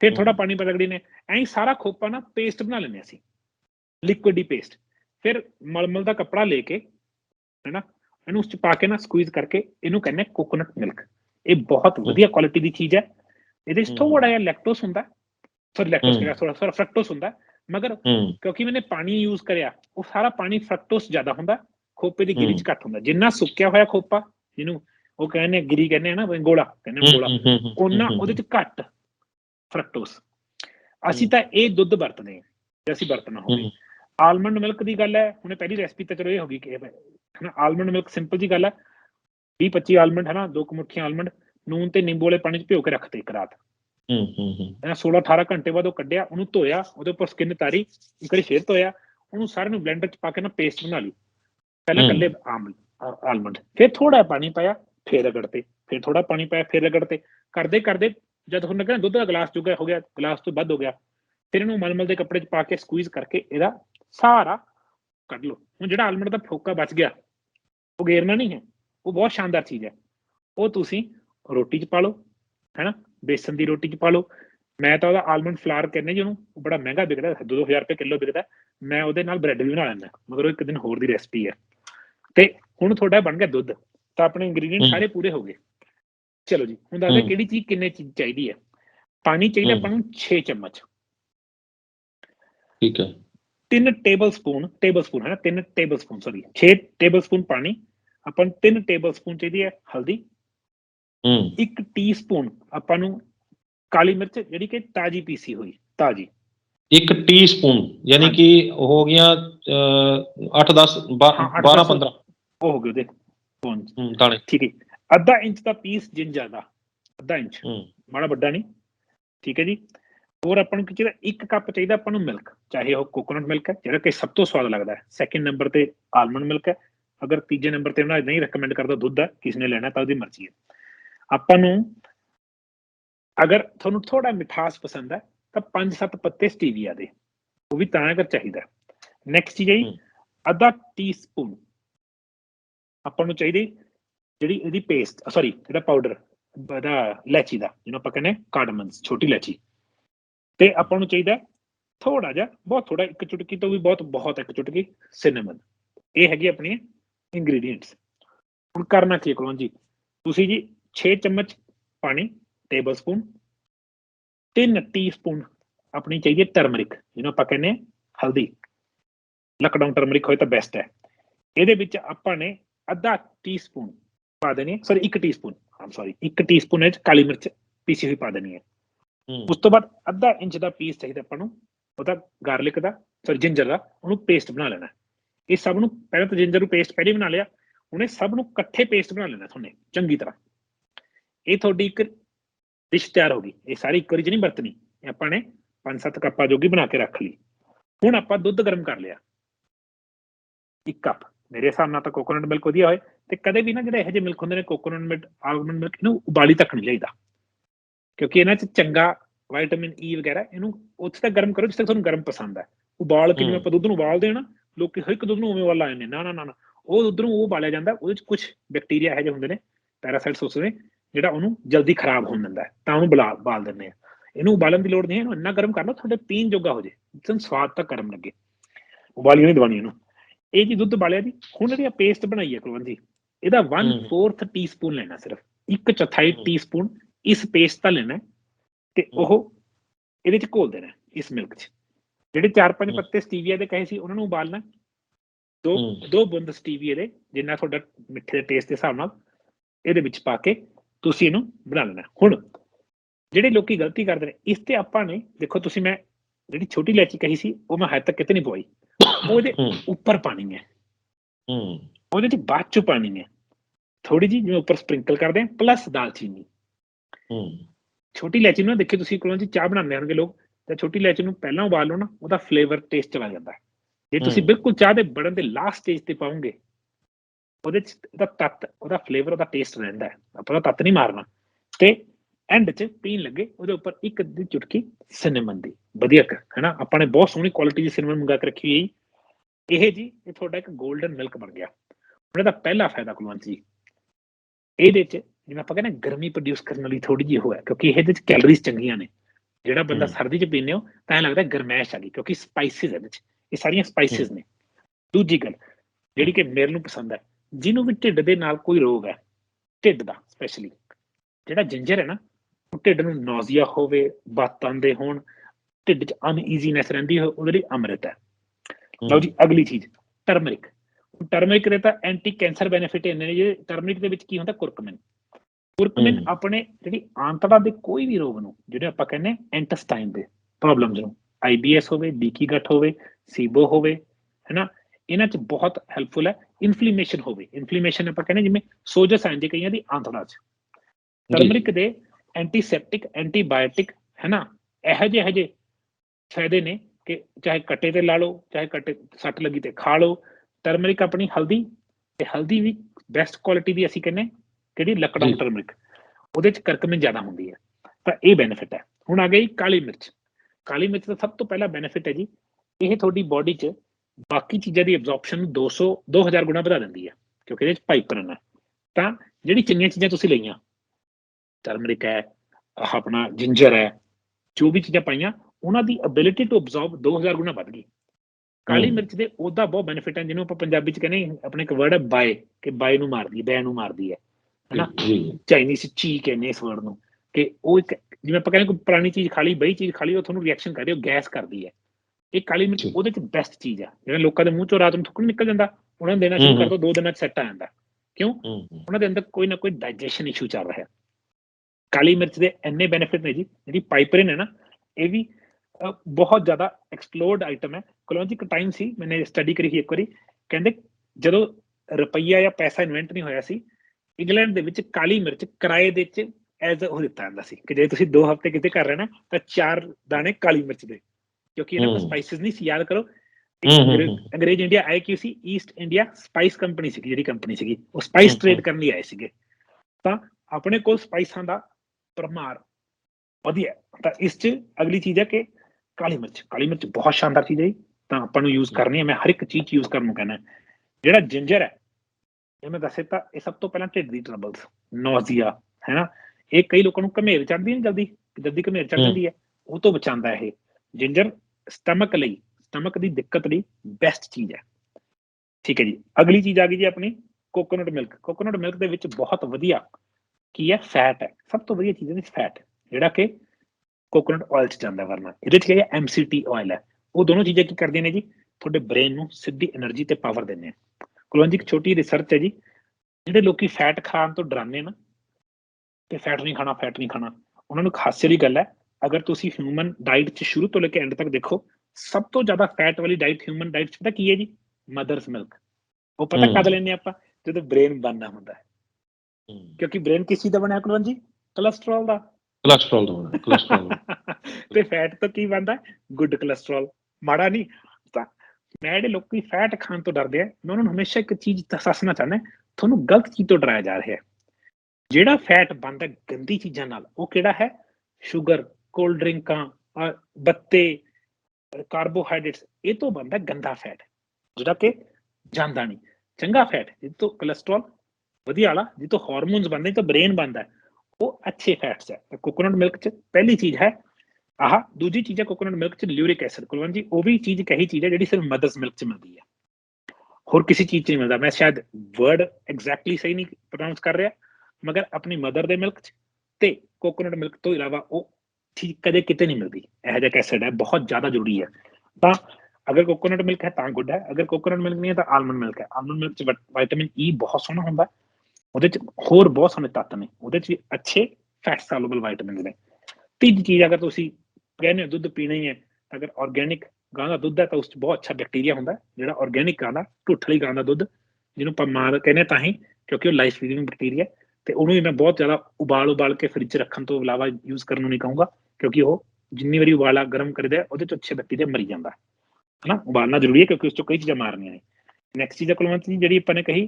ਫਿਰ ਥੋੜਾ। ਪਾਣੀ ਪਾ ਰਗੜੀ ਨੇ ਐਂ ਹੀ ਸਾਰਾ ਖੋਪਾ ਨਾ ਪੇਸਟ ਬਣਾ ਲੈਂਦੇ ਅਸੀਂ ਲਿਕੁਇਡ ਪੇਸਟ ਫਿਰ ਮਲਮਲ ਦਾ ਕੱਪੜਾ ਲੈ ਕੇ ਹੈਨਾ ਇਹਨੂੰ ਉਸ ਚ ਪਾ ਕੇ ਨਾ ਸਕੁਈਜ਼ ਕਰਕੇ ਇਹਨੂੰ ਕਹਿੰਦੇ ਕੋਕੋਨਟ ਮਿਲਕ ਇਹ ਬਹੁਤ ਵਧੀਆ ਕੁਆਲਿਟੀ ਦੀ ਚੀਜ਼ ਹੈ ਇਹਦੇ ਵਿੱਚ ਹਮ। ਥੋੜਾ ਜਿਹਾ ਲੈਕਟੋਸ ਹੁੰਦਾ ਸੌਰੀ ਲੈਕਟੋਸ ਥੋੜਾ ਥੋੜਾ ਫਰਕਟੋਸ ਹੁੰਦਾ ਮਗਰ ਹੂੰ ਕਿਉਂਕਿ ਮੈਨੇ ਪਾਣੀ ਯੂਜ਼ ਕਰਿਆ ਉਹ ਸਾਰਾ ਪਾਣੀ ਫਰਕਟੋਸ ਜ਼ਿਆਦਾ ਹੁੰਦਾ ਖੋਪੇ ਦੀ ਗਿਰੀ ਚ ਘੱਟ ਹੁੰਦਾ ਜਿੰਨਾ ਸੁੱਕਿਆ ਹੋਇਆ ਖੋਪਾ ਜਿਹਨੂੰ ਉਹ ਕਹਿੰਦੇ ਗਿਰੀ ਕਹਿੰਦੇ ਆ ਨਾ ਗੋਲਾ ਕਹਿੰਦੇ ਗੋਲਾ ਉਹਨਾਂ ਉਹਦੇ ਚ ਘੱਟ ਫਰਕਟੋਸ ਅਸੀਂ ਤਾਂ ਇਹ ਦੁੱਧ ਵਰਤਦੇ ਹਾਂ ਜੇ ਅਸੀਂ ਵਰਤਣਾ ਹੋਵੇ ਆਲਮੰਡ ਮਿਲਕ ਦੀ ਗੱਲ ਹੈ ਹੁਣੇ ਪਹਿਲੀ ਰੈਸਪੀ ਤਾਂ ਚਲੋ ਇਹ ਹੋ ਗਈ ਕਿ ਹਨਾ ਆਲਮੰਡ ਮਿਲਕ ਸਿੰਪਲ ਜੀ ਗੱਲ ਹੈ 20 25 ਆਲਮੰਡ ਹਨਾ ਦੋ ਕੁ ਮੁੱਠੀਆਂ ਆਲਮੰਡ ਨੂਨ ਤੇ ਨਿੰਬੂ ਵਾਲੇ ਪਾਣੀ ਚ ਭਿਓ ਕੇ ਰੱਖਤੇ ਇੱਕ ਰਾਤ ਹੂੰ ਹੂੰ ਹੂੰ। ਇਹਨਾਂ 16 18 ਘੰਟੇ ਬਾਅਦ ਉਹ ਕੱਢਿਆ ਉਹਨੂੰ ਧੋਇਆ ਉਹਦੇ ਉੱਪਰ ਸਕਿਨ ਤਾਰੀ ਇੱਕ ਵਾਰੀ ਫੇਰ ਧੋਇਆ ਉਹਨੂੰ ਸਾਰੇ ਨੂੰ ਬਲੈਂਡਰ ਚ ਪਾ ਕੇ ਨਾ ਪੇਸਟ ਬਣਾ ਲਈ ਪਹਿਲਾਂ। ਕੱਲੇ ਆਲਮੰਡ ਫਿਰ ਥੋੜਾ ਪਾਣੀ ਪਾਇਆ ਫੇਰ ਰਗੜਤੇ ਫਿਰ ਥੋੜਾ ਪਾਣੀ ਪਾਇਆ ਫੇਰ ਰਗੜਤੇ ਕਰਦੇ ਕਰਦੇ ਜਦ ਹੁਣ ਲੱਗਿਆ ਦੁੱਧ ਦਾ ਗਲਾਸ ਜੁਗਾ ਹੋ ਗਿਆ ਗਲਾਸ ਤੋਂ ਵੱਧ ਹੋ ਗਿਆ ਫਿਰ ਇਹਨੂੰ ਮਲਮਲ ਦੇ ਕੱਪੜੇ 'ਚ ਪਾ ਕੇ ਸਕੁਈਜ਼ ਕਰਕੇ ਇਹਦਾ ਸਾਰਾ ਕੱਢ ਲਓ। ਹੁਣ ਜਿਹੜਾ ਆਲਮੰਡ ਦਾ ਫੋਕਾ ਬਚ ਗਿਆ ਉਹ ਗੇਰਨਾ ਨਹੀਂ ਹੈ ਉਹ ਬਹੁਤ ਸ਼ਾਨਦਾਰ ਚੀਜ਼ ਹੈ। ਉਹ ਤੁਸੀਂ ਰੋਟੀ 'ਚ ਪਾ ਲਓ ਹੈਨਾ ਬੇਸਨ ਦੀ ਰੋਟੀ 'ਚ ਪਾ ਲਓ। ਮੈਂ ਤਾਂ ਉਹਦਾ ਆਲਮੰਡ ਫਲਾਰ ਕਹਿੰਦੇ ਜਿਹਨੂੰ ਉਹ ਬੜਾ ਮਹਿੰਗਾ ਵਿਕਦਾ 2000 ਰੁਪਏ ਕਿਲੋ ਵਿਕਦਾ ਮੈਂ ਉਹਦੇ ਨਾਲ ਬ੍ਰੈਡ ਵੀ ਬਣਾ ਲੈਂਦਾ ਮਗਰ ਉਹ ਇੱਕ ਦਿਨ ਹੋਰ ਦੀ ਰੈਸਪੀ ਹੈ। ਤੇ ਹੁਣ ਤੁਹਾਡਾ ਬਣ ਗਿਆ ਦੁੱਧ ਤਾਂ ਆਪਣੇ ਇੰਗਰੀਡੀਅੰਟ। ਸਾਰੇ ਪੂਰੇ ਹੋ ਗਏ। ਚਲੋ ਜੀ ਹੁਣ ਦੱਸਦੇ। ਕਿਹੜੀ ਚੀਜ਼ ਕਿੰਨੇ ਚੀਜ਼ ਚਾਹੀਦੀ ਹੈ? ਪਾਣੀ ਚਾਹੀਦਾ। ਆਪਾਂ ਨੂੰ 6 ਚਮਚ। ਠੀਕ ਹੈ। 3 ਟੇਬਲ ਸਪੂਨ ਟੇਬਲ ਸਪੂਨ ਹੈ ਨਾ 3 table spoon sorry 6 table spoon ਪਾਣੀ ਆਪਾਂ ਨੂੰ 3 ਟੇਬਲ ਸਪੂਨ ਚਾਹੀਦੀ ਹੈ ਹਲਦੀ 1 ਟੀਸਪੂਨ ਆਪਾਂ ਨੂੰ ਕਾਲੀ ਮਿਰਚ ਜਿਹੜੀ ਕਿ ਤਾਜੀ ਪੀਸੀ ਹੋਈ ਤਾਜੀ। ਇੱਕ ਟੀਸਪੂਨ ਯਾਨੀ। ਕਿ ਹੋ ਗਿਆ 8 10 ਹਾਂ, ਅੱਠ 12 ਦਸ। 15 ਉਹ ਹੋ ਗਏ ਦਾਣੇ ਠੀਕ ਹੈ ਅੱਧਾ ਇੰਚ ਦਾ ਪੀਸ ਜਿੰਜਰ ਦਾ ਅੱਧਾ ਇੰਚ। ਮਾੜਾ ਵੱਡਾ ਨਹੀਂ। ਠੀਕ ਹੈ ਜੀ। ਹੋਰ ਆਪਾਂ ਨੂੰ ਕੀ ਚਾਹੀਦਾ? ਇੱਕ ਕੱਪ ਚਾਹੀਦਾ ਆਪਾਂ ਨੂੰ ਮਿਲਕ ਚਾਹੇ ਉਹ ਕੋਕੋਨਟ ਮਿਲਕ ਹੈ ਜਿਹੜਾ ਕਿ ਸਭ ਤੋਂ ਸਵਾਦ ਲੱਗਦਾ ਹੈ। ਸੈਕਿੰਡ ਨੰਬਰ ਤੇ ਆਲਮੰਡ ਮਿਲਕ ਹੈ। ਅਗਰ ਤੀਜੇ ਨੰਬਰ ਤੇ ਉਹਨਾਂ ਨਹੀਂ ਰეკਮੈਂਡ ਕਰਦਾ ਦੁੱਧ ਹੈ ਕਿਸ ਨੇ ਲੈਣਾ ਤਾਂ ਉਹਦੀ ਮਰਜ਼ੀ ਹੈ। ਆਪਾਂ ਨੂੰ ਅਗਰ ਤੁਹਾਨੂੰ ਥੋੜਾ ਮਿਠਾਸ ਪਸੰਦ ਹੈ ਤਾਂ 5-7 ਪੱਤੇ ਸਟੀਵੀਆ ਦੇ ਉਹ ਵੀ ਤਾਂ ਅਗਰ ਚਾਹੀਦਾ ਨੈਕਸਟ ਚੀਜ਼ ਹੈ। ਅੱਧਾ ਟੀਸਪੂਨ ਆਪਾਂ ਨੂੰ ਚਾਹੀਦੀ ਜਿਹੜੀ ਇਹਦੀ ਪੇਸਟ ਸੌਰੀ ਜਿਹੜਾ ਪਾਊਡਰ ਇਹਦਾ ਇਲਾਚੀ ਦਾ ਜਿਹਨੂੰ ਆਪਾਂ ਕਹਿੰਦੇ ਕਾਰਡਮਨਸ ਛੋਟੀ ਇਲਾਚੀ ਤੇ ਆਪਾਂ ਨੂੰ ਚਾਹੀਦਾ ਥੋੜਾ ਜਿਹਾ ਬਹੁਤ ਥੋੜਾ ਇੱਕ ਚੁਟਕੀ ਤੋਂ ਵੀ ਬਹੁਤ ਬਹੁਤ ਇੱਕ ਚੁਟਕੀ ਸਿਨੇਮਨ ਇਹ ਹੈਗੀ ਆਪਣੀ ਇੰਗਰੀਡੀਐਂਟਸ ਹੁਣ ਕਰਨਾ ਕੀ ਕੁਲਵੰਤ ਜੀ? ਤੁਸੀਂ ਜੀ 6 ਚਮਚ ਪਾਣੀ ਟੇਬਲ ਸਪੂਨ 3 ਟੀਸਪੂਨ ਆਪਣੀ ਚਾਹੀਦੀ ਟਰਮਰਿਕ ਜਿਹਨੂੰ ਆਪਾਂ ਕਹਿੰਦੇ ਹਲਦੀ। ਲਕਡਾਊਨ ਟਰਮਰਿਕ ਹੋਏ ਤਾਂ ਬੈਸਟ ਹੈ। ਇਹਦੇ ਵਿੱਚ ਆਪਾਂ ਨੇ ਅੱਧਾ ਟੀਸਪੂਨ ਪਾ ਦੇਣੀ ਸੌਰੀ 1 ਟੀਸਪੂਨ ਆਮ ਸੌਰੀ 1 ਟੀਸਪੂਨ ਵਿੱਚ ਕਾਲੀ ਮਿਰਚ ਪੀਸੀ ਹੋਈ ਪਾ ਦੇਣੀ ਹੈ। ਉਸ ਤੋਂ ਬਾਅਦ ਅੱਧਾ ਇੰਚ ਦਾ ਪੀਸ ਚਾਹੀਦਾ ਆਪਾਂ ਨੂੰ ਉਹਦਾ ਗਾਰਲਿਕ ਦਾ ਸੌਰੀ ਜਿੰਜਰ ਦਾ ਉਹਨੂੰ ਪੇਸਟ ਬਣਾ ਲੈਣਾ। ਇਹ ਸਭ ਨੂੰ ਪਹਿਲਾਂ ਤਾਂ ਜਿੰਜਰ ਨੂੰ ਪੇਸਟ ਪਹਿਲੇ ਬਣਾ ਲਿਆ ਇਹ ਸਭ ਨੂੰ ਇਕੱਠੇ ਪੇਸਟ ਬਣਾ ਲੈਣਾ ਤੁਹਾਨੇ ਚੰਗੀ ਤਰ੍ਹਾਂ। ਇਹ ਤੁਹਾਡੀ ਇੱਕ ਡਿਸ਼ ਤਿਆਰ ਹੋ ਗਈ। ਇਹ ਸਾਰੀ ਇੱਕ ਵਾਰੀ ਚ ਨਹੀਂ ਵਰਤਣੀ। ਇਹ ਆਪਾਂ ਨੇ 5-7 ਕੱਪਾਂ ਜੋਗੀ ਬਣਾ ਕੇ ਰੱਖ ਲਈ। ਹੁਣ ਆਪਾਂ ਦੁੱਧ ਗਰਮ ਕਰ ਲਿਆ। ਇੱਕ ਕੱਪ। ਮੇਰੇ ਹਿਸਾਬ ਨਾਲ ਤਾਂ ਕੋਕੋਨਟ ਮਿਲਕ ਵਧੀਆ ਹੋਏ ਤੇ ਕਦੇ ਵੀ ਨਾ ਜਿਹੜੇ ਇਹੋ ਜਿਹੇ ਮਿਲਕ ਹੁੰਦੇ ਨੇ ਕੋਕੋਨਟ ਮਿਲਕ ਆਲਮੰਡ ਮਿਲਕ ਇਹਨੂੰ ਉਬਾਲੀ ਤੱਕ ਨਹੀਂ ਚਾਹੀਦਾ ਕਿਉਂਕਿ ਇਹਨਾਂ 'ਚ ਚੰਗਾ ਵਿਟਾਮਿਨ ਈ ਵਗੈਰਾ ਇਹਨੂੰ ਉੱਥੇ ਤੱਕ ਗਰਮ ਕਰੋ ਜਿੱਥੇ ਤੁਹਾਨੂੰ ਗਰਮ ਪਸੰਦ ਹੈ। ਉਬਾਲ ਕੇ ਜਿਵੇਂ। ਆਪਾਂ ਦੁੱਧ ਨੂੰ ਉਬਾਲਦੇ ਹਾਂ ਨਾ ਲੋਕੀ ਹਰ ਇੱਕ ਦੁੱਧ ਨੂੰ ਉਵੇਂ ਉਬਾਲ ਆਏ ਨੇ। ਨਾ ਨਾ ਨਾ ਉਹ ਦੁੱਧ ਨੂੰ ਉਹ ਉਬਾਲਿਆ ਜਾਂਦਾ ਉਹਦੇ 'ਚ ਕੁਝ ਬੈਕਟੀਰੀਆ ਇਹੋ ਜਿਹੇ ਹੁੰਦੇ ਨੇ ਪੈਰਾਸਾਈਟਸ ਉਸ ਨੇ ਜਿਹੜਾ ਉਹਨੂੰ ਜਲਦੀ ਖਰਾਬ ਹੋਣ ਦਿੰਦਾ ਤਾਂ ਉਹਨੂੰ ਬਲਾ ਉਬਾਲ ਦਿੰਦੇ ਆ ਇਹਨੂੰ ਉਬਾਲਣ ਦੀ ਲੋੜ ਨਹੀਂ ਇਹਨੂੰ ਇੰਨਾ ਗਰਮ ਕਰ ਲਓ ਤੁਹਾਡੇ ਪੀਣ ਜੋਗਾ ਹੋ ਜੇ ਤੁਹਾਨੂੰ ਸਵਾਦ ਤੱਕ ਗਰਮ ਲੱਗੇ ਉਬਾਲੀ ਨਹੀਂ ਦਵਾਣੀ ਇਹਨੂੰ ਇਹ ਜੀ ਦੁੱਧ ਉਬਾਲਿਆ ਜੀ ਹੁਣ ਇਹਦੀ ਪੇਸਟ ਬਣਾਈ ਹੈ ਕੁਲਵੰਤ ਇਹਦਾ 1/4 ਟੀਸਪੂਨ ਲੈਣਾ ਸਿਰਫ ਇੱਕ ਚੌਥਾਈ। ਟੀਸਪੂਨ ਇਸ ਪੇਸਟ ਦਾ ਲੈਣਾ ਤੇ। ਉਹ ਇਹਦੇ ਚ ਘੋਲ ਦੇਣਾ ਇਸ ਮਿਲਕ ਚ ਜਿਹੜੇ ਚਾਰ ਪੰਜ। ਪੱਤੇ ਸਟੀਵੀਆ ਦੇ ਕਹੇ ਸੀ ਉਹਨਾਂ ਨੂੰ ਉਬਾਲਣਾ। ਦੋ। ਦੋ ਬੂੰਦ ਸਟੀਵੀਆ ਦੇ ਜਿੰਨਾ ਤੁਹਾਡਾ ਮਿੱਠੇ ਦੇ ਟੇਸਟ ਦੇ ਹਿਸਾਬ ਨਾਲ ਇਹਦੇ ਵਿੱਚ ਪਾ ਕੇ ਤੁਸੀਂ ਇਹਨੂੰ ਬਣਾ ਲੈਣਾ। ਹੁਣ ਜਿਹੜੇ ਲੋਕੀ ਗਲਤੀ ਕਰਦੇ ਨੇ ਇਸ ਤੇ ਆਪਾਂ ਨੇ ਦੇਖੋ ਤੁਸੀਂ ਮੈਂ ਜਿਹੜੀ ਛੋਟੀ ਇਲਾਚੀ ਕਹੀ ਸੀ ਉਹ ਮੈਂ ਹਜੇ ਤੱਕ ਕਿਤੇ ਨਹੀਂ ਪਵਾਈ। ਉਹਦੇ ਉੱਪਰ ਪਾਣੀ ਹੈ। ਹੂੰ। ਉਹਦੇ ਚ ਬਾਅਦ ਚ ਪਾਣੀ ਹੈ। ਥੋੜੀ ਜੀ ਜਿਵੇਂ ਉੱਪਰ ਸਪ੍ਰਿੰਕਲ ਕਰਦੇ ਆ ਪਲੱਸ ਦਾਲਚੀਨੀ। ਹੂੰ। ਛੋਟੀ ਇਲਾਇਚੀ ਨੂੰ ਦੇਖਿਓ ਤੁਸੀਂ ਕੋਲੋਂ ਜੀ ਚਾਹ ਬਣਾਉਂਦੇ ਹੋਣਗੇ ਲੋਕ ਤਾਂ ਛੋਟੀ ਇਲਾਇਚੀ ਨੂੰ ਪਹਿਲਾਂ ਉਬਾਲ ਲਓ ਨਾ ਉਹਦਾ ਫਲੇਵਰ ਟੇਸਟ ਚਲਾ ਜਾਂਦਾ। ਜੇ ਤੁਸੀਂ। ਬਿਲਕੁਲ ਚਾਹ ਦੇ ਬੜਨ ਦੇ ਲਾਸਟ ਸਟੇਜ ਤੇ ਪਾਉਂਗੇ ਉਹਦੇ ਚ ਉਹਦਾ ਤੱਤ ਉਹਦਾ ਫਲੇਵਰ ਉਹਦਾ ਟੇਸਟ ਰਹਿੰਦਾ ਹੈ ਆਪਾਂ ਉਹਦਾ ਤੱਤ ਨਹੀਂ ਮਾਰਨਾ ਤੇ ਐਂਡ ਚ ਪੀਣ ਲੱਗੇ ਉਹਦੇ ਉੱਪਰ ਇੱਕ ਅੱਧੀ ਚੁਟਕੀ ਸਿਨੇਮਨ ਦੀ ਵਧੀਆ ਕਰ ਹੈਨਾ ਆਪਾਂ ਨੇ ਬਹੁਤ ਸੋਹਣੀ ਕੁਆਲਿਟੀ ਦੀ ਸਿਨੇਮਨ ਮੰਗਾ ਕੇ ਰੱਖੀ ਹੋਈ ਇਹ ਜੀ ਇਹ ਤੁਹਾਡਾ ਇੱਕ 골ਡਨ ਮਿਲਕ ਬਣ ਗਿਆ ਹੁਣ ਇਹਦਾ ਪਹਿਲਾ ਫਾਇਦਾ ਕੁਲਵੰਤ ਜੀ ਇਹਦੇ ਚ ਜਿਵੇਂ ਆਪਾਂ ਕਹਿੰਦੇ ਗਰਮੀ ਪ੍ਰੋਡਿਊਸ ਕਰਨ ਵਾਲੀ ਥੋੜੀ ਜਿਹੀ ਉਹ ਹੈ ਕਿਉਂਕਿ ਇਹਦੇ ਚ ਕੈਲਰੀਜ਼ ਚੰਗੀਆਂ ਨੇ ਜਿਹੜਾ ਬੰਦਾ। ਸਰਦੀ ਚ ਪੀਂਦੇ ਹੋ ਤਾਂ ਐਂ ਲੱਗਦਾ ਗਰਮੈਸ਼ ਆ ਗਈ ਕਿਉਂਕਿ ਸਪਾਈਸਿਸ ਇਹਦੇ ਚ ਇਹ ਸਾਰੀਆਂ ਸਪਾਈਸਿਸ ਨੇ ਦੂਜੀ ਗੱਲ ਜਿਹੜੀ ਕਿ ਮੇਰੇ ਨੂੰ ਪਸੰਦ ਹੈ ਜਿਹਨੂੰ ਵੀ ਢਿੱਡ ਦੇ ਨਾਲ ਕੋਈ ਰੋਗ ਹੈ ਢਿੱਡ ਦਾ ਸਪੈਸ਼ਲੀ ਜਿਹੜਾ ਜਿੰਜਰ ਹੈ ਨਾ ਉਹ ਢਿੱਡ ਨੂੰ ਨੌਜ਼ੀਆ ਹੋਵੇ ਬਾਤਾਂ ਦੇ ਹੋਣ ਢਿੱਡ 'ਚ ਅਨਈਜ਼ੀਨੈਸ ਰਹਿੰਦੀ ਹੋਵੇ ਉਹਦੇ ਲਈ ਅੰਮ੍ਰਿਤ ਹੈ। ਲਓ ਜੀ ਅਗਲੀ ਚੀਜ਼ ਟਰਮਰਿਕ ਟਰਮਰਿਕ ਦੇ ਤਾਂ ਐਂਟੀ ਕੈਂਸਰ ਬੈਨੀਫਿਟ ਇੰਨੇ ਨੇ ਜੇ ਟਰਮਰਿਕ ਦੇ ਵਿੱਚ ਕੀ ਹੁੰਦਾ ਕੁਰਕਮਿਨ ਕੁਰਕਮਿਨ। ਆਪਣੇ ਜਿਹੜੀ ਆਂਤੜਾ ਦੇ ਕੋਈ ਵੀ ਰੋਗ ਨੂੰ ਜਿਹੜੇ ਆਪਾਂ ਕਹਿੰਦੇ ਐਂਟਸਟਾਈਨ ਦੇ ਪ੍ਰੋਬਲਮਸ ਨੂੰ ਆਈਬੀਐਸ ਹੋਵੇ ਲੀਕੀ ਗਟ ਹੋਵੇ ਸੀਬੋ ਹੋਵੇ ਹੈਨਾ ਇਹਨਾਂ 'ਚ ਬਹੁਤ ਹੈਲਪਫੁਲ ਹੈ। ਇਨਫਲੇਮੇਸ਼ਨ ਹੋਵੇ ਇਨਫਲੇਮੇਸ਼ਨ ਆਪਾਂ ਕਹਿੰਦੇ ਜਿਵੇਂ ਸੋਜਸ ਆਂ ਜੇ ਕਈਆਂ ਦੀ ਆਂਤੜਾ 'ਚ। ਟਰਮਰਿਕ ਦੇ ਐਂਟੀਸੈਪਟਿਕ ਐਂਟੀਬਾਇਓਟਿਕ ਹੈਨਾ? ਇਹੋ ਜਿਹੇ ਇਹੋ ਜਿਹੇ ਫਾਇਦੇ ਨੇ ਕਿ ਚਾਹੇ ਕੱਟੇ ਤੇ ਲਾ ਲਓ ਚਾਹੇ ਕੱਟੇ ਸੱਟ ਲੱਗੀ ਤੇ ਖਾ ਲਓ। ਟਰਮਰਿਕ ਆਪਣੀ ਹਲਦੀ ਤੇ ਹਲਦੀ ਵੀ ਬੈਸਟ ਕੁਆਲਿਟੀ ਦੀ ਅਸੀਂ ਕਹਿੰਨੇ ਕਿਹੜੀ ਜੀ। ਟਰਮਰਿਕ ਉਹਦੇ ਚ ਕਰਕਮਿਨ ਜ਼ਿਆਦਾ ਹੁੰਦੀ ਹੈ। ਤਾਂ ਇਹ ਬੈਨੀਫਿਟ ਹੈ। ਹੁਣ ਆ ਗਈ ਕਾਲੀ ਮਿਰਚ। ਕਾਲੀ ਮਿਰਚ ਦਾ ਸਭ ਤੋਂ ਪਹਿਲਾ ਬੈਨੀਫਿਟ ਹੈ ਜੀ ਇਹ ਤੁਹਾਡੀ ਬਾਡੀ 'ਚ ਬਾਕੀ ਚੀਜ਼ਾਂ ਦੀ ਐਬਜ਼ੌਰਪਸ਼ਨ ਨੂੰ 200 2000 ਗੁਣਾ ਵਧਾ ਦਿੰਦੀ ਹੈ ਕਿਉਂਕਿ ਇਹਦੇ 'ਚ ਪਾਈਪਰਨ ਹੈ। ਤਾਂ ਜਿਹੜੀ ਚੰਗੀਆਂ ਚੀਜ਼ਾਂ ਤੁਸੀਂ ਲਈਆਂ ਟਰਮਰਿਕ ਹੈ ਆਹ ਆਪਣਾ ਜਿੰਜਰ ਹੈ ਜੋ ਵੀ ਚੀਜ਼ਾਂ ਪਾਈਆਂ ਉਹਨਾਂ ਦੀ ਐਬਿਲਿਟੀ ਟੂ ਅਬਜ਼ੌਰਬ 2000 ਗੁਣਾ ਵੱਧ ਗਈ। ਕਾਲੀ। ਮਿਰਚ ਦੇ ਉਹਦਾ ਬਹੁਤ ਬੈਨੀਫਿਟ ਹੈ ਜਿਹਨੂੰ ਆਪਾਂ ਪੰਜਾਬੀ ਚ ਕਹਿੰਦੇ ਆਪਣੇ ਇੱਕ ਵਰਡ ਹੈ ਬਾਏ ਕਿ ਬਾਏ ਨੂੰ ਮਾਰਦੀ ਬੈ ਨੂੰ ਮਾਰਦੀ ਹੈ ਹਨਾ? ਚਾਈਨੀਜ਼ ਚ ਕਹਿੰਦੇ ਇਸ ਵਰਡ ਨੂੰ ਕਿ ਉਹ ਇੱਕ ਜਿਵੇਂ ਆਪਾਂ ਕਹਿੰਦੇ ਕੋਈ ਪੁਰਾਣੀ ਚੀਜ਼ ਖਾ ਲਈ ਬਈ ਚੀਜ਼ ਖਾ ਲਈ ਉਹ ਤੁਹਾਨੂੰ ਰਿਐਕਸ਼ਨ ਕਰ ਰਹੀ ਹੈ ਉਹ ਗੈਸ ਕਰਦੀ ਹੈ। ਇਹ ਕਾਲੀ ਮਿਰਚ। ਉਹਦੇ ਚ ਬੈਸਟ ਚੀਜ਼ ਆ। ਜਿਹੜਾ ਲੋਕਾਂ ਦੇ ਮੂੰਹ ਚੋਂ ਰਾਤ ਨੂੰ ਥੁੱਕਣ ਨਿਕਲ ਜਾਂਦਾ ਉਹਨਾਂ ਨੂੰ ਦੇਣਾ ਸ਼ੁਰੂ ਕਰ। ਦੋ ਦੋ ਦਿਨਾਂ ਚ ਸੈੱਟ ਆ ਜਾਂਦਾ। ਕਿਉਂ? ਉਹਨਾਂ ਦੇ ਅੰਦਰ ਕੋਈ ਨਾ ਕੋਈ ਡਾਈਜੈਸ਼ਨ ਇਸ਼ੂ ਚੱਲ ਰਿਹਾ। ਕਾਲੀ ਮਿਰਚ ਦੇ ਇੰਨੇ ਬੈਨੀਫਿਟ ਨੇ ਜੀ ਜਿਹੜੀ ਪਾਈਪਰਿਨ ਹੈ ਨਾ ਇਹ ਵੀ ਬਹੁਤ ਜ਼ਿਆਦਾ ਐਕਸਪਲੋਰਡ ਆਈਟਮ ਹੈ। ਕੋਲੋਂਜੀ ਇੱਕ ਟਾਈਮ ਸੀ ਮੈਨੇ ਸਟੱਡੀ ਕਰੀ ਇੱਕ ਵਾਰੀ। ਕਹਿੰਦੇ ਜਦੋਂ ਰੁਪਈਆ ਜਾਂ ਪੈਸਾ ਇਨਵੈਂਟ ਨਹੀਂ ਹੋਇਆ ਸੀ ਇੰਗਲੈਂਡ ਦੇ ਵਿੱਚ ਕਾਲੀ ਮਿਰਚ ਕਿਰਾਏ ਦੇ ਵਿੱਚ ਐਜ਼ ਉਹ ਦਿੱਤਾ ਜਾਂਦਾ ਸੀ। ਕਿ ਜੇ ਤੁਸੀਂ 2 ਹਫ਼ਤੇ ਕਿਤੇ ਕਰ ਰਹੇ ਨਾ ਤਾਂ ਚਾਰ ਦਾਣੇ ਕਾਲੀ ਮਿਰਚ ਦੇ। ਕਿਉਂਕਿ ਇਹਨਾਂ ਕੋਲ ਹਮ। ਸਪਾਈਸਸ ਨਹੀਂ ਸੀ ਯਾਦ ਕਰੋ ਅੰਗਰੇਜ਼- ਇੰਡੀਆ ਆਏ ਕਿਉਂ ਸੀ ਈਸਟ ਇੰਡੀਆ ਸਪਾਈਸ ਕੰਪਨੀ ਸੀ ਜਿਹੜੀ ਕੰਪਨੀ ਸੀਗੀ ਉਹ ਸਪਾਈਸ ਟ੍ਰੇਡ। ਕਰਨ ਲਈ ਆਏ ਸੀਗੇ ਤਾਂ ਆਪਣੇ ਕੋਲ ਸਪਾਈਸਾਂ ਦਾ ਪਰਮਾਰ ਵਧੀਆ। ਤਾਂ ਇਸ 'ਚ ਅਗਲੀ ਚੀਜ਼ ਹੈ ਕਿ ਕਾਲੀ ਮਿਰਚ ਕਾਲੀ ਮਿਰਚ ਬਹੁਤ ਸ਼ਾਨਦਾਰ ਚੀਜ਼ ਹੈ ਤਾਂ ਆਪਾਂ ਨੂੰ ਯੂਜ਼ ਕਰਨੀ ਹੈ ਮੈਂ ਹਰ ਇੱਕ ਚੀਜ਼ ਯੂਜ਼ ਕਰਨ ਨੂੰ ਕਹਿੰਦਾ ਜਿਹੜਾ ਜਿੰਜਰ ਹੈ ਇਹ ਮੈਂ ਦੱਸੇ ਤਾਂ ਇਹ ਸਭ ਤੋਂ ਪਹਿਲਾਂ ਢਿੱਡ ਦੀ ਟਰਬਲਸ ਨੋਜ਼ੀਆ ਹੈ ਨਾ ਇਹ ਕਈ ਲੋਕਾਂ ਨੂੰ ਘਮੇਰ ਚੜਦੀ ਨਹੀਂ ਜਲਦੀ ਜਲਦੀ ਘਮੇਰ ਚੜ। ਜਾਂਦੀ ਹੈ ਉਹ ਤੋਂ ਬਚਾਉਂਦਾ ਇਹ ਜਿੰਜਰ ਸਟਮਕ ਲਈ ਸਟਮਕ ਦੀ ਦਿੱਕਤ ਲਈ ਬੈਸਟ ਚੀਜ਼ ਹੈ। ਠੀਕ ਹੈ ਜੀ। ਅਗਲੀ ਚੀਜ਼ ਆ ਗਈ ਜੀ ਆਪਣੀ ਕੋਕੋਨਟ ਮਿਲਕ ਕੋਕੋਨਟ ਮਿਲਕ ਦੇ ਵਿੱਚ ਬਹੁਤ ਵਧੀਆ ਕੀ ਹੈ? ਫੈਟ ਹੈ। ਸਭ ਤੋਂ ਵਧੀਆ ਚੀਜ਼ ਇਹਦੀ ਫੈਟ ਜਿਹੜਾ ਕਿ ਕੋਕੋਨਟ ਆਇਲ ਚ ਜਾਂਦਾ ਵਰਨਾ। ਇਹਦੇ ਚ ਹੈ? ਐਮਸੀਟੀ ਆਇਲ ਹੈ। ਉਹ ਦੋਨੋਂ ਚੀਜ਼ਾਂ ਕੀ ਕਰਦੀਆਂ ਨੇ ਜੀ? ਤੁਹਾਡੇ ਬ੍ਰੇਨ ਨੂੰ ਸਿੱਧੀ એનર્ਜੀ ਤੇ ਪਾਵਰ ਦਿੰਦੇ ਆ ਕੋਲੋਂ ਜੀ ਇੱਕ ਛੋਟੀ ਰਿਸਰਚ ਹੈ ਜੀ। ਜਿਹੜੇ ਲੋਕੀ ਫੈਟ ਖਾਣ ਤੋਂ ਡਰਾਉਂਦੇ ਨਾ ਕਿ ਫੈਟ ਨਹੀਂ ਖਾਣਾ ਫੈਟ ਨਹੀਂ ਖਾਣਾ, ਉਹਨਾਂ ਨੂੰ ਖਾਸੇ ਦੀ ਗੱਲ ਹੈ। ਅਗਰ ਤੁਸੀਂ ਹਿਊਮਨ ਡਾਈਟ ਚ ਸ਼ੁਰੂ ਤੋਂ ਲੈ ਕੇ ਐਂਡ ਤੱਕ ਦੇਖੋ ਸਭ ਤੋਂ ਜ਼ਿਆਦਾ ਫੈਟ ਵਾਲੀ ਡਾਈਟ ਹਿਊਮਨ ਡਾਈਟ ਚ ਪਤਾ ਕੀ ਹੈ ਜੀ? ਮਦਰਸ ਮਿਲਕ ਉਹ ਪਤਾ। ਕਦ ਲੈਂਦੇ ਆਪਾਂ? ਜਦੋਂ ਬ੍ਰੇਨ ਬਣਨਾ ਹੁੰਦਾ ਹੈ। ਕਿਉਂਕਿ ਬ੍ਰੇਨ ਕਿਸ ਚੀਜ਼ ਦਾ ਬਣਿਆ ਕੁਲਵੰਤ ਜੀ? ਕੋਲੇਸਟ੍ਰੋਲ ਦਾ। ਕੋਲੇਸਟ੍ਰੋਲ ਦਾ ਕੋਲੇਸਟ੍ਰੋਲ। ਤੇ ਫੈਟ ਤੋਂ ਕੀ ਬਣਦਾ ਗੁੱਡ ਕੋਲੇਸਟ੍ਰੋਲ ਮਾੜਾ ਨਹੀਂ। ਤਾਂ ਮੈਂ ਜਿਹੜੇ ਲੋਕੀ ਫੈਟ ਖਾਣ ਤੋਂ ਡਰਦੇ ਆ ਮੈਂ ਉਹਨਾਂ ਨੂੰ ਹਮੇਸ਼ਾ ਇੱਕ ਚੀਜ਼ ਦੱਸਣਾ ਚਾਹੁੰਦਾ ਤੁਹਾਨੂੰ ਗਲਤ ਚੀਜ਼ ਤੋਂ ਡਰਾਇਆ ਜਾ ਰਿਹਾ ਹੈ। ਜਿਹੜਾ ਫੈਟ ਬਣਦਾ ਗੰਦੀ ਚੀਜ਼ਾਂ ਨਾਲ ਉਹ ਕਿਹੜਾ ਹੈ? ਸ਼ੂਗਰ ਕੋਲਡ ਡਰਿੰਕਾਂ ਬੱਤੇ ਕਾਰਬੋਹਾਈਡਰੇਟਸ ਇਹ ਤੋਂ ਬਣਦਾ ਗੰਦਾ ਫੈਟ ਜਿਹੜਾ ਕਿ ਜਾਂਦਾ ਨਹੀਂ। ਚੰਗਾ ਫੈਟ ਜਿਹ ਤੋਂ ਕੋਲੇਸਟ੍ਰੋਲ ਵਧੀਆ ਵਾਲਾ ਜਿਹ ਤੋਂ ਹਾਰਮੋਨਸ ਬਣਦੇ ਜਿਹ ਬ੍ਰੇਨ ਬਣਦਾ, ਉਹ ਅੱਛੇ ਫੈਟਸ ਹੈ। ਕੋਕੋਨਟ ਮਿਲਕ ਚ ਪਹਿਲੀ ਚੀਜ਼ ਹੈ, ਆਹ, ਦੂਜੀ ਚੀਜ਼ ਹੈ ਕੋਕੋਨਟ ਮਿਲਕ ਚ ਲਿਊਰਿਕ ਐਸਿਡ ਕੁਲਵੰਤ ਜੀ, ਉਹ ਵੀ ਚੀਜ਼ ਕਹੀ ਚੀਜ਼ ਹੈ ਜਿਹੜੀ ਸਿਰਫ ਮਦਰਸ ਮਿਲਕ ਚ ਮਿਲਦੀ ਹੈ। ਹੋਰ ਕਿਸੇ ਚੀਜ਼ ਚ ਨਹੀਂ ਮਿਲਦਾ। ਮੈਂ ਸ਼ਾਇਦ ਵਰਡ ਐਗਜ਼ੈਕਟਲੀ ਸਹੀ ਨਹੀਂ ਪ੍ਰੋਨਾਂਸ ਕਰ ਰਿਹਾ, ਮਗਰ ਆਪਣੀ ਮਦਰ ਦੇ ਮਿਲਕ ਚ ਤੇ ਕੋਕੋਨਟ ਮਿਲਕ ਤੋਂ ਇਲਾਵਾ ਉਹ ਚੀਜ਼ ਕਦੇ ਕਿਤੇ ਨਹੀਂ ਮਿਲਦੀ ਇਹ ਜਿਹਾ ਐਸਿਡ ਹੈ ਬਹੁਤ ਜ਼ਿਆਦਾ ਜ਼ਰੂਰੀ ਹੈ ਤਾਂ ਅਗਰ ਕੋਕੋਨਟ ਮਿਲਕ ਹੈ ਤਾਂ ਗੁੱਡ ਹੈ ਅਗਰ ਕੋਕੋਨਟ ਮਿਲਕ ਨਹੀਂ ਹੈ ਤਾਂ ਆਲਮੰਡ ਮਿਲਕ ਹੈ ਆਲਮੰਡ ਮਿਲਕ ਚ ਵਿਟਾਮਿਨ ਈ ਬਹੁਤ ਸੋਹਣਾ ਹੁੰਦਾ ਹੈ। ਉਹਦੇ ਚ ਹੋਰ ਬਹੁਤ ਸਾਰੇ ਤੱਤ ਨੇ। ਉਹਦੇ ਚ ਵੀ ਅੱਛੇ ਫੈਟ ਸੋਲੂਬਲ ਵਿਟਾਮਿਨਸ ਨੇ। ਤੀਜੀ ਚੀਜ਼ ਅਗਰ ਤੁਸੀਂ ਕਹਿੰਦੇ ਹੋ ਦੁੱਧ ਪੀਣਾ ਹੀ ਹੈ ਤਾਂ ਅਗਰ ਆਰਗੇਨਿਕ ਗਾਂ ਦਾ ਦੁੱਧ ਹੈ ਤਾਂ ਉਸ ਚ ਬਹੁਤ ਅੱਛਾ ਬੈਕਟੀਰੀਆ ਹੁੰਦਾ ਹੈ, ਜਿਹੜਾ ਆਰਗੇਨਿਕ ਗਾਂ ਦਾ ਢੁੱਠ ਵਾਲੀ ਗਾਂ ਦਾ ਦੁੱਧ ਜਿਹਨੂੰ ਆਪਾਂ ਮਾਰ ਕਹਿੰਦੇ ਤਾਂ ਹੀ ਕਿਉਂਕਿ ਉਹ ਲਾਈਫ ਲਿਵਿੰਗ ਬੈਕਟੀਰੀਆ ਤੇ ਉਹਨੂੰ ਵੀ ਮੈਂ ਬਹੁਤ ਜ਼ਿਆਦਾ ਉਬਾਲ ਉਬਾਲ ਕੇ ਫ੍ਰਿਜ 'ਚ ਰੱਖਣ ਤੋਂ ਇਲਾਵਾ ਯੂਜ਼ ਕਰਨ ਨੂੰ ਨਹੀਂ ਕਹੂੰਗਾ ਕਿਉਂਕਿ ਉਹ ਜਿੰਨੀ ਵਾਰੀ ਉਬਾਲਾ ਗਰਮ ਕਰਦੇ ਉਹਦੇ ਚ ਅੱਛੇ ਬੈਕਟੀਰੀਆ ਮਰੀ ਜਾਂਦਾ ਹੈ। ਹਨਾ? ਉਬਾਲਣਾ ਜ਼ਰੂਰੀ ਹੈ ਕਿਉਂਕਿ ਉਸ ਚੋਂ ਕਈ ਚੀਜ਼ਾਂ ਮਾਰਨੀਆਂ ਨੇ। ਨੈਕਸਟ ਚੀਜ਼ ਕੁਲਵੰਤ ਜੀ ਜਿਹੜੀ ਆਪਾਂ ਨੇ ਕਹੀ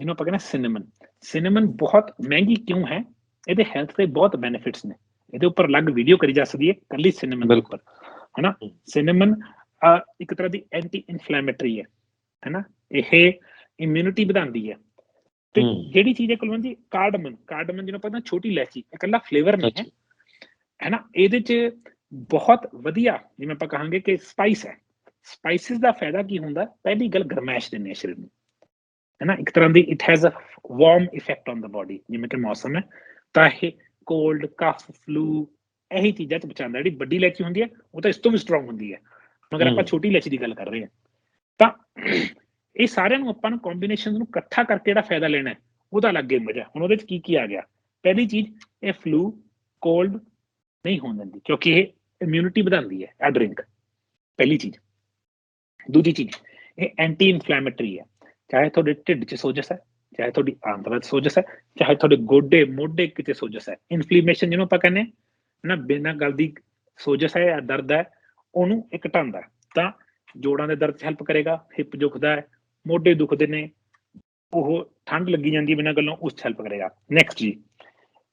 ਇਹਨੂੰ ਆਪਾਂ ਕਹਿੰਦੇ ਸਿਨੇਮਨ ਸਿਨੇਮਨ ਬਹੁਤ ਮਹਿੰਗੀ ਕਿਉਂ ਹੈ? ਇਹਦੇ ਹੈਲਥ ਦੇ ਬਹੁਤ ਬੈਨੀਫਿਟਸ ਨੇ। ਇਹਦੇ ਉੱਪਰ ਅਲੱਗ ਵੀਡੀਓ ਕਰੀ ਜਾ ਸਕਦੀ ਹੈ ਕੱਲੀ ਸਿਨੇਮਨ ਦੇ। ਉੱਪਰ। ਹਨਾ। ਸਿਨੇਮਨ ਇੱਕ ਤਰ੍ਹਾਂ ਦੀ ਐਂਟੀ ਇਨਫਲੇਮੇਟਰੀ ਹੈ। ਹਨਾ? ਇਹ ਇਮਿਊਨਿਟੀ ਵਧਾਉਂਦੀ ਹੈ। ਤੇ। ਜਿਹੜੀ ਚੀਜ਼ ਹੈ ਕੁਲਵੰਤ ਜੀ ਕਾਰਡਮਨ ਕਾਰਡਮਨ ਜਿਹਨੂੰ ਪਤਾ ਛੋਟੀ ਇਲਾਇਚੀ ਇਹ ਇਕੱਲਾ ਫਲੇਵਰ ਨਹੀਂ ਹੈ। ਹੈ ਨਾ? ਇਹਦੇ ਚ ਬਹੁਤ ਵਧੀਆ ਜਿਵੇਂ ਆਪਾਂ ਕਹਾਂਗੇ ਕਿ ਸਪਾਈਸ ਹੈ। ਸਪਾਈਸਿਸ ਦਾ ਫਾਇਦਾ ਕੀ ਹੁੰਦਾ? ਪਹਿਲੀ ਗੱਲ ਗਰਮੈਸ਼ ਦਿੰਦੇ ਆ ਸਰੀਰ ਨੂੰ। ਹੈ ਨਾ? ਇੱਕ ਤਰ੍ਹਾਂ ਦੀ it has a warm effect on the body ਜਿਵੇਂ ਕਿ ਮੌਸਮ ਹੈ। ਤਾਂ ਇਹ ਕੋਲਡ ਕਫ ਫਲੂ ਇਹੀ ਚੀਜ਼ਾਂ ਚ ਬਚਾਉਂਦਾ। ਜਿਹੜੀ ਵੱਡੀ ਇਲਾਇਚੀ ਹੁੰਦੀ ਹੈ ਉਹ ਤਾਂ ਇਸ ਤੋਂ ਵੀ ਸਟਰੋਂਗ ਹੁੰਦੀ ਹੈ। ਮਗਰ ਆਪਾਂ। ਛੋਟੀ ਇਲਾਇਚੀ ਦੀ ਗੱਲ ਕਰ ਰਹੇ ਹਾਂ। ਤਾਂ ਇਹ ਸਾਰਿਆਂ ਨੂੰ ਆਪਾਂ ਨੂੰ ਕੰਬੀਨੇਸ਼ਨ ਨੂੰ ਇਕੱਠਾ ਕਰਕੇ ਜਿਹੜਾ ਫਾਇਦਾ ਲੈਣਾ ਹੈ, ਉਹਦਾ ਅਲੱਗ ਹੀ ਮਜ਼ਾ। ਹੈ। ਹੁਣ ਉਹਦੇ ਚ ਕੀ ਕੀ ਆ ਗਿਆ? ਪਹਿਲੀ ਚੀਜ਼, ਇਹ ਫਲੂ ਕੋਲਡ ਨਹੀਂ ਹੋਣ ਦਿੰਦੀ, ਕਿਉਂਕਿ ਇਹ ਇਮਿਊਨਿਟੀ ਵਧਾਉਂਦੀ ਹੈ, ਇਹ ਡਰਿੰਕ ਪਹਿਲੀ ਚੀਜ਼। ਦੂਜੀ ਚੀਜ਼, ਇਹ ਐਂਟੀ ਇਨਫਲੇਮੇਟਰੀ ਹੈ। ਚਾਹੇ ਤੁਹਾਡੇ ਢਿੱਡ 'ਚ ਸੋਜਸ ਹੈ, ਚਾਹੇ ਤੁਹਾਡੀ ਆਂਤੜਾ 'ਚ ਸੋਜਸ ਹੈ, ਚਾਹੇ ਤੁਹਾਡੇ ਗੋਡੇ, ਮੋਢੇ ਕਿਤੇ ਸੋਜਸ ਹੈ। ਇਨਫਲੇਮੇਸ਼ਨ ਜਿਹਨੂੰ ਆਪਾਂ ਕਹਿੰਦੇ ਹਾਂ, ਨਾ ਬਿਨਾਂ ਗੱਲ ਦੀ ਸੋਜਸ ਹੈ ਜਾਂ ਦਰਦ ਹੈ, ਉਹਨੂੰ ਇਹ ਘਟਾਉਂਦਾ ਤਾਂ ਜੋੜਾਂ ਦੇ ਦਰਦ 'ਚ ਹੈਲਪ ਕਰੇਗਾ ਹਿੱਪ ਦੁਖਦਾ ਹੈ ਮੋਢੇ ਦੁਖਦੇ ਨੇ, ਉਹ ਠੰਡ ਲੱਗੀ ਜਾਂਦੀ ਬਿਨਾਂ ਗੱਲੋਂ, ਉਸ 'ਚ ਹੈਲਪ ਕਰੇਗਾ। ਨੈਕਸਟ ਜੀ,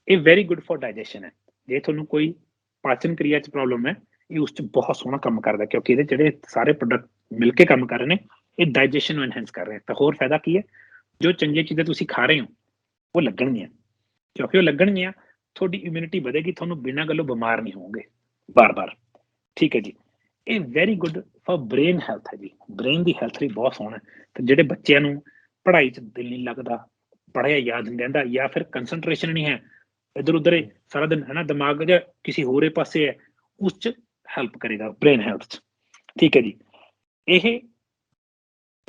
ਇਹ ਵੈਰੀ ਗੁੱਡ ਫॉर ਡਾਈਜੈਸ਼ਨ ਹੈ। ਜੇ ਤੁਹਾਨੂੰ ਕੋਈ ਪਾਚਨ ਕਿਰਿਆ 'ਚ ਪ੍ਰੋਬਲਮ ਹੈ, ਇਹ ਉਸ 'ਚ ਬਹੁਤ ਸੋਹਣਾ ਕੰਮ ਕਰਦਾ ਕਿਉਂਕਿ ਇਹਦੇ ਜਿਹੜੇ ਸਾਰੇ ਪ੍ਰੋਡਕਟ ਮਿਲ ਕੇ ਕੰਮ ਕਰ ਰਹੇ ਨੇ, ਇਹ ਡਾਈਜੈਸ਼ਨ ਨੂੰ ਐਨਹਾਂਸ ਕਰ ਰਹੇ ਤਾਂ ਹੋਰ ਫਾਇਦਾ ਕੀ ਹੈ? ਜੋ ਚੰਗੀਆਂ ਚੀਜ਼ਾਂ ਤੁਸੀਂ ਖਾ ਰਹੇ ਹੋ, ਉਹ ਲੱਗਣਗੀਆਂ। ਕਿਉਂਕਿ ਉਹ ਲੱਗਣਗੀਆਂ, ਤੁਹਾਡੀ ਇਮਿਊਨਿਟੀ ਵਧੇਗੀ, ਤੁਹਾਨੂੰ ਬਿਨਾਂ ਗੱਲੋਂ ਬਿਮਾਰ ਨਹੀਂ ਹੋਵੋਗੇ। ਬਾਰ-ਬਾਰ। ਠੀਕ ਹੈ ਜੀ। ਇਹ very good for brain health ਹੈ ਜੀ। ਬ੍ਰੇਨ ਦੀ ਹੈਲਥ ਲਈ ਬਹੁਤ ਸੋਹਣਾ ਹੈ। ਤੇ ਜਿਹੜੇ ਬੱਚਿਆਂ ਨੂੰ ਪੜ੍ਹਾਈ 'ਚ ਦਿਲ ਨਹੀਂ ਲੱਗਦਾ, ਪੜ੍ਹਿਆ ਯਾਦ ਨਹੀਂ ਰਹਿੰਦਾ ਜਾਂ ਫਿਰ ਕੰਸੈਂਟਰੇਸ਼ਨ ਨਹੀਂ ਹੈ ਇਧਰ ਉਧਰ ਸਾਰਾ ਦਿਨ ਹੈ ਨਾ ਦਿਮਾਗ ਜਾਂ ਕਿਸੇ ਹੋਰੇ ਪਾਸੇ ਹੈ, ਉਸ 'ਚ ਹੈਲਪ ਕਰੇਗਾ ਬ੍ਰੇਨ ਹੈਲਥ ਠੀਕ ਹੈ ਜੀ। ਇਹ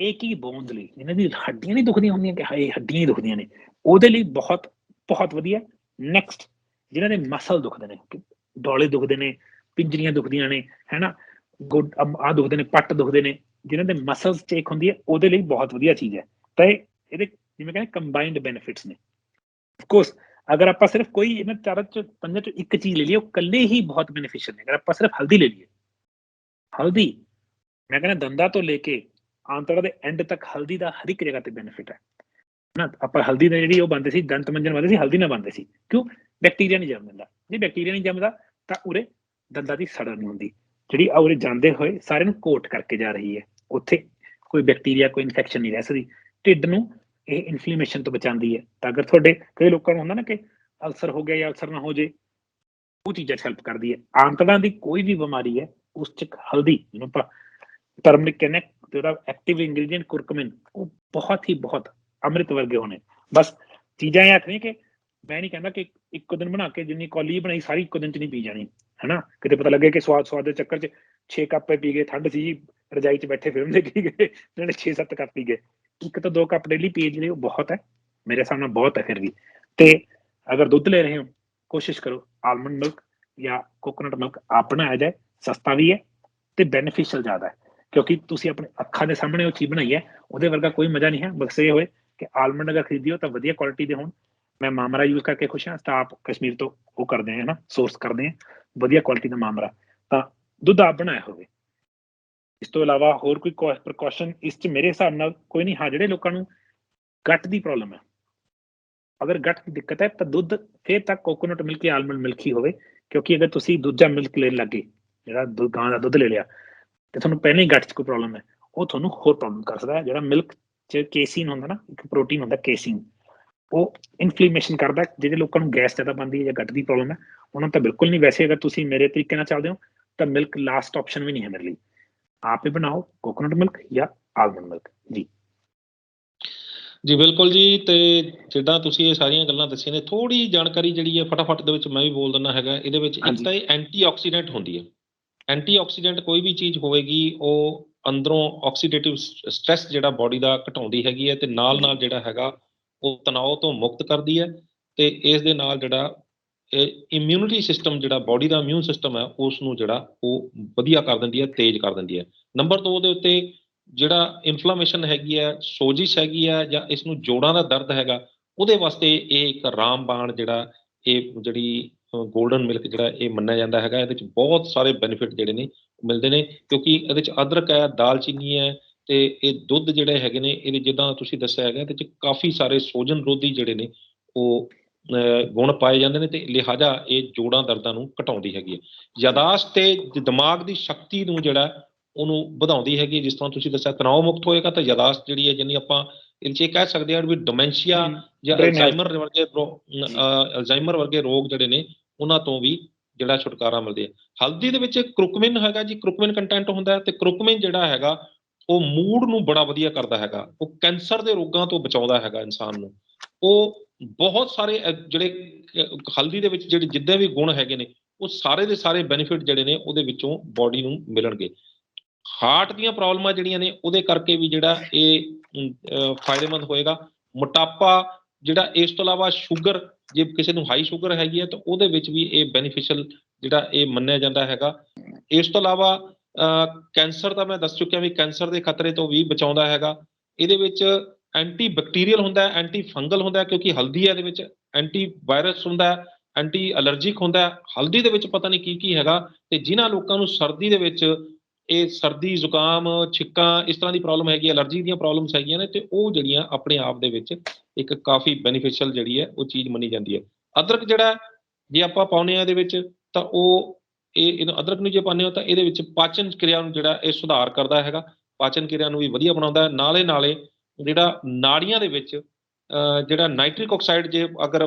ਇਹ ਕੀ ਬੋਨਸ ਲਈ? ਇਹਨਾਂ ਦੀ ਹੱਡੀਆਂ ਨਹੀਂ ਦੁਖਦੀਆਂ ਹੁੰਦੀਆਂ ਕਿ ਹਾਏ ਹੱਡੀਆਂ ਹੀ ਦੁਖਦੀਆਂ ਨੇ। ਉਹਦੇ ਲਈ ਬਹੁਤ ਬਹੁਤ ਵਧੀਆ। ਨੈਕਸਟ ਜਿਨ੍ਹਾਂ ਦੇ ਮਸਲ ਦੁਖਦੇ ਨੇ, ਕਿ ਡੋਲੇ ਦੁਖਦੇ ਨੇ, ਪਿੰਜਰੀਆਂ ਦੁਖਦੀਆਂ ਨੇ, ਹੈਨਾ? ਗੁੱਡ ਆ ਦੁਖਦੇ ਨੇ, ਪੱਟ ਦੁਖਦੇ ਨੇ, ਜਿਨ੍ਹਾਂ ਦੇ ਮਸਲਸ ਚੇਕ ਹੁੰਦੀ ਹੈ, ਉਹਦੇ ਲਈ ਬਹੁਤ ਵਧੀਆ ਚੀਜ਼ ਹੈ। ਤਾਂ ਇਹਦੇ ਜਿਵੇਂ ਕਹਿੰਦੇ ਕੰਬਾਈਨਡ ਬੈਨੀਫਿਟਸ ਨੇ। ਆਫ ਕੋਰਸ ਅਗਰ ਆਪਾਂ ਸਿਰਫ ਕੋਈ ਇਹਨਾਂ ਚਾਰਾਂ ਚ ਪੰਜਾਂ ਚ ਇੱਕ ਚੀਜ਼ ਲੈ ਲਈਏ, ਉਹ ਇਕੱਲੇ ਹੀ ਬਹੁਤ ਬੈਨੀਫੀਸ਼ੀਅਲ ਨੇ। ਅਗਰ ਆਪਾਂ ਸਿਰਫ ਹਲਦੀ ਲੈ ਲਈਏ। ਹਲਦੀ, ਮੈਂ ਕਹਿੰਦਾ ਦੰਦਾਂ ਤੋਂ ਲੈ ਕੇ ਆਂਤੜਾ ਦੇ ਐਂਡ ਤੱਕ ਹਲਦੀ ਦਾ ਹਰ ਇੱਕ ਜਗ੍ਹਾ ਤੇ ਬੈਨੀਫਿਟ ਹੈ। ਨਾ, ਆਪਾਂ ਹਲਦੀ ਨਾਲ ਜਿਹੜੀ ਉਹ ਬੰਦੇ ਸੀ, ਦੰਤ ਮੰਜਨ ਵਾਲੇ ਸੀ, ਹਲਦੀ ਨਾਲ ਬੰਦੇ ਸੀ। ਕਿਉਂ? ਬੈਕਟੀਰੀਆ ਨਹੀਂ ਜੰਮਦਾ। ਜੇ ਬੈਕਟੀਰੀਆ ਨਹੀਂ ਜੰਮਦਾ, ਤਾਂ ਉਰੇ ਦੰਦਾਂ ਦੀ ਸੜਨ ਨਹੀਂ ਹੁੰਦੀ। ਜਿਹੜੀ ਆ ਉਰੇ ਜਾਂਦੇ ਹੋਏ ਸਾਰਿਆਂ ਨੂੰ ਕੋਟ ਕਰਕੇ ਜਾ ਰਹੀ ਹੈ। ਉੱਥੇ ਕੋਈ ਬੈਕਟੀਰੀਆ, ਕੋਈ ਇਨਫੈਕਸ਼ਨ ਨਹੀਂ ਰਹਿ ਸਕਦੀ। ਢਿੱਡ ਨੂੰ ਇਹ ਇਨਫਲੇਮੇਸ਼ਨ ਤੋਂ ਬਚਾਉਂਦੀ ਹੈ। ਤਾਂ ਅਗਰ ਤੁਹਾਡੇ ਕਈ ਲੋਕਾਂ ਨੂੰ ਹੁੰਦਾ ਨਾ ਕਿ ਅਲਸਰ ਹੋ ਗਿਆ ਜਾਂ ਅਲਸਰ ਨਾ ਹੋ ਜੇ, ਉਹ ਚੀਜ਼ਾਂ 'ਚ ਹੈਲਪ ਕਰਦੀ ਹੈ। ਆਂਤੜਾਂ ਦੀ ਕੋਈ ਵੀ ਬਿਮਾਰੀ ਹੈ, ਉਸ 'ਚ ਹਲਦੀ, ਜਿਹਨੂੰ ਆਪਾਂ ਟਰਮਰਿਕ ਕਹਿੰਦੇ ਤੇ ਉਹਦਾ ਐਕਟਿਵ ਇੰਗਰੀਡੀਐਂਟ ਕੁਰਕਮਿਨ ਉਹ ਬਹੁਤ ਹੀ ਬਹੁਤ ਅੰਮ੍ਰਿਤ ਵਰਗੇ ਹੋਣੇ। ਬਸ ਚੀਜ਼ਾਂ ਇਹ ਆਖਣੀ ਕਿ ਮੈਂ ਨਹੀਂ ਕਹਿੰਦਾ ਕਿ ਇੱਕੋ ਦਿਨ ਬਣਾ ਕੇ ਜਿੰਨੀ ਕੌਲੀ ਬਣਾਈ, ਸਾਰੀ ਇੱਕੋ ਦਿਨ 'ਚ ਨਹੀਂ ਪੀ ਜਾਣੀ। ਹੈਨਾ? ਕਿਤੇ ਪਤਾ ਲੱਗੇ ਕਿ ਸਵਾਦ ਸਵਾਦ ਦੇ ਚੱਕਰ 'ਚ 6 ਕੱਪ ਪੀ ਗਏ ਠੰਡ ਸੀ, ਰਜਾਈ 'ਚ ਬੈਠੇ ਫਿਲਮ ਦੇਖੀ ਗਏ, ਜਿਹੜੇ 6-7 ਕੱਪ ਪੀ ਗਏ। ਇੱਕ ਤੋਂ ਦੋ ਕੱਪ ਡੇਲੀ ਪੀ ਜਿਹੜੇ ਉਹ ਬਹੁਤ ਹੈ, ਮੇਰੇ ਹਿਸਾਬ ਬਹੁਤ ਹੈ ਫਿਰ ਵੀ। ਤੇ ਅਗਰ ਦੁੱਧ ਲੈ ਰਹੇ ਹੋ, ਕੋਸ਼ਿਸ਼ ਕਰੋ ਆਲਮੰਡ ਮਿਲਕ ਜਾਂ ਕੋਕੋਨਟ ਮਿਲਕ ਆਪਣਾ ਬਣਾਇਆ ਜਾਏ, ਸਸਤਾ ਵੀ ਹੈ ਤੇ ਬੈਨੀਫੀਸ਼ੀਅਲ ਜ਼ਿਆਦਾ ਹੈ। ਕਿਉਂਕਿ ਤੁਸੀਂ ਆਪਣੇ ਅੱਖਾਂ ਦੇ ਸਾਹਮਣੇ ਉਹ ਚੀਜ਼ ਬਣਾਈ ਹੈ, ਉਹਦੇ ਵਰਗਾ ਕੋਈ ਮਜ਼ਾ ਨਹੀਂ ਹੈ। ਬਸ ਇਹ ਹੋਏ ਕਿ ਆਲਮੰਡ ਅਗਰ ਖਰੀਦਿਓ ਤਾਂ ਵਧੀਆ ਕੁਆਲਿਟੀ ਦੇ ਹੋਣ। ਮੈਂ ਮਾਮਰਾ ਯੂਜ਼ ਕਰਕੇ ਖੁਸ਼ ਹਾਂ, ਤਾਂ ਆਪ ਕਸ਼ਮੀਰ ਤੋਂ ਉਹ ਕਰਦੇ ਹਾਂ ਨਾ ਸੋਰਸ ਕਰਦੇ ਆ ਵਧੀਆ ਕੁਆਲਿਟੀ ਦਾ ਮਾਮਰਾ ਤਾਂ ਦੁੱਧ ਆਪ ਬਣਾਇਆ ਹੋਵੇ। ਇਸ ਤੋਂ ਇਲਾਵਾ ਹੋਰ ਕੋਈ ਪ੍ਰੀਕਾਸ਼ਨ ਇਸ ਚ ਮੇਰੇ ਹਿਸਾਬ ਨਾਲ ਕੋਈ ਨਹੀਂ, ਹਾਂ, ਜਿਹੜੇ ਲੋਕਾਂ ਨੂੰ ਗੱਟ ਦੀ ਪ੍ਰੋਬਲਮ ਹੈ। ਅਗਰ ਗੱਟ ਦੀ ਦਿੱਕਤ ਹੈ, ਤਾਂ ਦੁੱਧ ਫੇਰ ਤਾਂ ਕੋਕੋਨਟ ਮਿਲਕ ਜਾਂ ਆਲਮੰਡ ਮਿਲਕ ਹੀ ਹੋਵੇ, ਕਿਉਂਕਿ ਅਗਰ ਤੁਸੀਂ ਦੂਜਾ ਮਿਲਕ ਲੈਣ ਲੱਗੇ, ਜਿਹੜਾ ਦੁੱਧ, ਗਾਂ ਦਾ ਦੁੱਧ ਲੈ ਲਿਆ, ਤੇ ਤੁਹਾਨੂੰ ਪਹਿਲਾਂ ਹੀ ਗੱਟ 'ਚ ਕੋਈ ਪ੍ਰੋਬਲਮ ਹੈ, ਉਹ ਤੁਹਾਨੂੰ ਹੋਰ ਪ੍ਰੋਬਲਮ ਕਰ ਸਕਦਾ ਹੈ। ਜਿਹੜਾ ਮਿਲਕ 'ਚ ਕੇਸੀਨ ਹੁੰਦਾ ਨਾ, ਇੱਕ ਪ੍ਰੋਟੀਨ ਹੁੰਦਾ ਕੇਸੀਨ ਉਹ ਇਨਫਲੇਮੇਸ਼ਨ ਕਰਦਾ ਹੈ। ਜਿਹੜੇ ਲੋਕਾਂ ਨੂੰ ਗੈਸ ਜ਼ਿਆਦਾ ਬਣਦੀ ਹੈ ਜਾਂ ਗੱਟ ਦੀ ਪ੍ਰੋਬਲਮ ਹੈ ਉਹਨਾਂ ਨੂੰ ਤਾਂ ਬਿਲਕੁਲ ਨਹੀਂ। ਵੈਸੇ ਅਗਰ ਤੁਸੀਂ ਮੇਰੇ ਤਰੀਕੇ ਨਾਲ ਚੱਲਦੇ ਹੋ ਤਾਂ ਮਿਲਕ ਲਾਸਟ ਆਪਸ਼ਨ ਵੀ ਨਹੀਂ ਹੈ ਮੇਰੇ ਲਈ। ਆਪ ਹੀ ਬਣਾਓ ਕੋਕੋਨਟ ਮਿਲਕ ਜਾਂ ਆਲਮੰਡ ਮਿਲਕ ਜੀ। ਜੀ ਬਿਲਕੁਲ ਜੀ। ਤੇ ਜਿੱਦਾਂ ਤੁਸੀਂ ਇਹ ਸਾਰੀਆਂ ਗੱਲਾਂ ਦੱਸੀਆਂ ਨੇ ਥੋੜੀ ਜਾਣਕਾਰੀ ਜਿਹੜੀ ਹੈ ਫਟਾਫਟ ਦੇ ਵਿੱਚ ਮੈਂ ਵੀ ਬੋਲ ਦਿੰਦਾ ਹੈਗਾ। ਇਹਦੇ ਵਿੱਚ ਇੱਕ। ਤਾਂ ਇਹ ਐਂਟੀਆਕਸੀਡੈਂਟ ਹੁੰਦੀ ਹੈ। ਐਂਟੀਆਕਸੀਡੈਂਟ ਕੋਈ ਵੀ ਚੀਜ਼ ਹੋਵੇਗੀ ਉਹ ਅੰਦਰੋਂ ਆਕਸੀਡੇਟਿਵ ਸਟ੍ਰੈਸ ਜਿਹੜਾ ਬਾਡੀ ਦਾ ਘਟਾਉਂਦੀ ਹੈਗੀ ਹੈ ਤੇ ਨਾਲ ਨਾਲ ਜਿਹੜਾ ਹੈਗਾ ਉਹ ਤਣਾਅ ਤੋਂ ਮੁਕਤ ਕਰਦੀ ਹੈ ਤੇ ਇਸ ਦੇ ਨਾਲ ਜਿਹੜਾ ਇਹ ਇਮਿਊਨਿਟੀ ਸਿਸਟਮ ਜਿਹੜਾ ਬਾਡੀ ਦਾ ਇਮਿਊਨ ਸਿਸਟਮ ਹੈ ਉਸ ਨੂੰ ਜਿਹੜਾ ਉਹ ਵਧੀਆ ਕਰ ਦਿੰਦੀ ਹੈ, ਤੇਜ਼ ਕਰ ਦਿੰਦੀ ਹੈ। ਨੰਬਰ 2 ਦੇ ਉੱਤੇ ਜਿਹੜਾ ਇਨਫਲੇਮੇਸ਼ਨ ਹੈਗੀ ਹੈ, ਸੋਜਿਸ਼ ਹੈਗੀ ਹੈ ਜਾਂ ਇਸ ਨੂੰ ਜੋੜਾਂ ਦਾ ਦਰਦ ਹੈਗਾ, ਉਹਦੇ ਵਾਸਤੇ ਇਹ ਇੱਕ ਰਾਮਬਾਣ ਜਿਹੜਾ ਇਹ ਜਿਹੜੀ ਗੋਲਡਨ ਮਿਲਕ ਜਿਹੜਾ ਇਹ ਮੰਨਿਆ ਜਾਂਦਾ ਹੈਗਾ, ਇਹਦੇ ਵਿੱਚ ਬਹੁਤ ਸਾਰੇ ਬੈਨੀਫਿਟ ਜਿਹੜੇ ਨੇ, ਮਿਲਦੇ ਨੇ ਕਿਉਂਕਿ ਇਹਦੇ ਵਿੱਚ ਅਦਰਕ ਹੈ, ਦਾਲਚੀਨੀ ਹੈ ਤੇ ਇਹ ਦੁੱਧ ਜਿਹੜੇ ਹੈਗੇ ਨੇ ਇਹਦੇ ਜਿੱਦਾਂ ਤੁਸੀਂ ਦੱਸਿਆ ਹੈਗਾ ਇਹਦੇ ਵਿੱਚ ਕਾਫੀ ਸਾਰੇ ਸੋਜਨ ਰੋਧੀ ਜਿਹੜੇ ਨੇ ਉਹ ਗੁਣ ਪਾਏ ਜਾਂਦੇ ਨੇ ਤੇ ਲਿਹਾਜ਼ਾ ਇਹ ਜੋੜਾਂ ਦਰਦਾਂ ਨੂੰ ਘਟਾਉਂਦੀ ਹੈਗੀ ਹੈ ਯਾਦਾਸ਼ਤ ਤੇ ਦਿਮਾਗ ਦੀ ਸ਼ਕਤੀ ਨੂੰ ਜਿਹੜਾ ਉਹਨੂੰ ਵਧਾਉਂਦੀ ਹੈਗੀ ਹੈ। ਜਿਸ ਤਰ੍ਹਾਂ ਤੁਸੀਂ ਦੱਸਿਆ ਤਣਾਅ ਮੁਕਤ ਹੋਏਗਾ ਤਾਂ ਯਾਦਾਸ਼ਤ ਜਿਹੜੀ ਹੈ ਜਿੰਨੀ ਆਪਾਂ ਇਹ 'ਚ ਇਹ ਕਹਿ ਸਕਦੇ ਹਾਂ ਵੀ ਡੋਮੈਂਸ਼ੀਆ ਜਾਂ। ਅਲਜ਼ਾਈਮਰ ਵਰਗੇ ਅਲਜ਼ਾਈਮਰ ਵਰਗੇ ਰੋਗ ਜਿਹੜੇ ਨੇ ਉਹਨਾਂ ਤੋਂ ਵੀ ਜਿਹੜਾ ਛੁਟਕਾਰਾ ਮਿਲਦੇ ਆ ਹਲਦੀ ਦੇ ਵਿੱਚ ਕਰੁਕਮਿਨ ਹੈਗਾ ਜੀ ਕਰੁਕਮਿਨ ਕੰਟੈਂਟ ਹੁੰਦਾ ਹੈ ਤੇ ਕਰੁਕਮਿਨ ਜਿਹੜਾ ਹੈਗਾ ਉਹ ਮੂਡ ਨੂੰ ਬੜਾ ਵਧੀਆ ਕਰਦਾ ਹੈਗਾ, ਉਹ ਕੈਂਸਰ ਦੇ ਰੋਗਾਂ ਤੋਂ ਬਚਾਉਂਦਾ ਹੈਗਾ ਇਨਸਾਨ ਨੂੰ। ਉਹ ਬਹੁਤ ਸਾਰੇ ਜਿਹੜੇ ਹਲਦੀ ਦੇ ਵਿੱਚ ਜਿਹੜੇ ਜਿੱਦਾਂ ਵੀ ਗੁਣ ਹੈਗੇ ਨੇ, ਉਹ ਸਾਰੇ ਦੇ ਸਾਰੇ ਬੈਨੀਫਿਟ ਜਿਹੜੇ ਨੇ, ਉਹਦੇ ਵਿੱਚੋਂ ਬਾਡੀ ਨੂੰ ਮਿਲਣਗੇ। ਹਾਰਟ ਦੀਆਂ ਪ੍ਰੋਬਲਮਾਂ ਜਿਹੜੀਆਂ ਨੇ, ਉਹਦੇ ਕਰਕੇ ਵੀ ਜਿਹੜਾ ਇਹ ਫਾਇਦੇਮੰਦ ਹੋਏਗਾ। ਮੋਟਾਪਾ ਜਿਹੜਾ, ਇਸ ਤੋਂ ਇਲਾਵਾ ਸ਼ੂਗਰ ਜੇ ਕਿਸੇ ਨੂੰ ਹਾਈ ਸ਼ੂਗਰ ਹੈਗੀ ਹੈ, ਤਾਂ ਉਹਦੇ ਵਿੱਚ ਵੀ ਇਹ ਬੈਨੀਫੀਸ਼ੀਅਲ ਜਿਹੜਾ ਇਹ ਮੰਨਿਆ ਜਾਂਦਾ ਹੈਗਾ। ਇਸ ਤੋਂ ਇਲਾਵਾ ਕੈਂਸਰ ਦਾ ਮੈਂ ਦੱਸ ਚੁੱਕਿਆ ਵੀ ਕੈਂਸਰ ਦੇ ਖਤਰੇ ਤੋਂ ਵੀ ਬਚਾਉਂਦਾ ਹੈਗਾ। ਇਹਦੇ ਵਿੱਚ ਐਂਟੀ ਬੈਕਟੀਰੀਅਲ ਹੁੰਦਾ ਹੈ ਐਂਟੀ ਫੰਗਲ ਹੁੰਦਾ ਹੈ ਕਿਉਂਕਿ ਹਲਦੀ ਹੈ ਇਹਦੇ ਵਿੱਚ ਐਂਟੀ ਵਾਇਰਸ ਹੁੰਦਾ ਹੈ ਐਂਟੀ ਅਲਰਜੀਕ ਹੁੰਦਾ ਹੈ। ਹਲਦੀ ਦੇ ਵਿੱਚ ਪਤਾ ਨਹੀਂ ਕੀ ਕੀ ਹੈਗਾ ਤੇ ਜਿਨ੍ਹਾਂ ਲੋਕਾਂ ਨੂੰ ਸਰਦੀ ਦੇ ਵਿੱਚ ਇਹ ਸਰਦੀ, ਜ਼ੁਕਾਮ, ਛਿੱਕਾਂ, ਇਸ ਤਰ੍ਹਾਂ ਦੀ ਪ੍ਰੋਬਲਮ ਹੈਗੀ ਅਲਰਜੀ ਦੀਆਂ ਪ੍ਰੋਬਲਮਸ ਹੈਗੀਆਂ ਨੇ ਤੇ ਉਹ ਜਿਹੜੀਆਂ ਆਪਣੇ ਆਪ ਦੇ ਵਿੱਚ ਇੱਕ ਕਾਫੀ ਬੈਨੀਫੀਸ਼ੀਅਲ ਜਿਹੜੀ ਹੈ ਉਹ ਚੀਜ਼ ਮੰਨੀ ਜਾਂਦੀ ਹੈ। ਅਦਰਕ ਜਿਹੜਾ ਜੇ ਆਪਾਂ ਪਾਉਂਦੇ ਆ ਇਹਦੇ ਵਿੱਚ ਤਾਂ ਉਹ ਇਹ ਇਹਨੂੰ ਅਦਰਕ ਨੂੰ ਜੇ ਪਾਉਂਦੇ ਹੋ ਤਾਂ ਇਹਦੇ ਵਿੱਚ ਪਾਚਨ ਕਿਰਿਆ ਨੂੰ ਜਿਹੜਾ ਇਹ ਸੁਧਾਰ ਕਰਦਾ ਹੈਗਾ ਪਾਚਨ ਕਿਰਿਆ ਨੂੰ ਵੀ ਵਧੀਆ ਬਣਾਉਂਦਾ ਹੈ। ਨਾਲੇ ਨਾਲੇ ਜਿਹੜਾ ਨਾੜੀਆਂ ਦੇ ਵਿੱਚ ਜਿਹੜਾ ਨਾਈਟ੍ਰਿਕ ਆਕਸਾਈਡ ਜੇ ਅਗਰ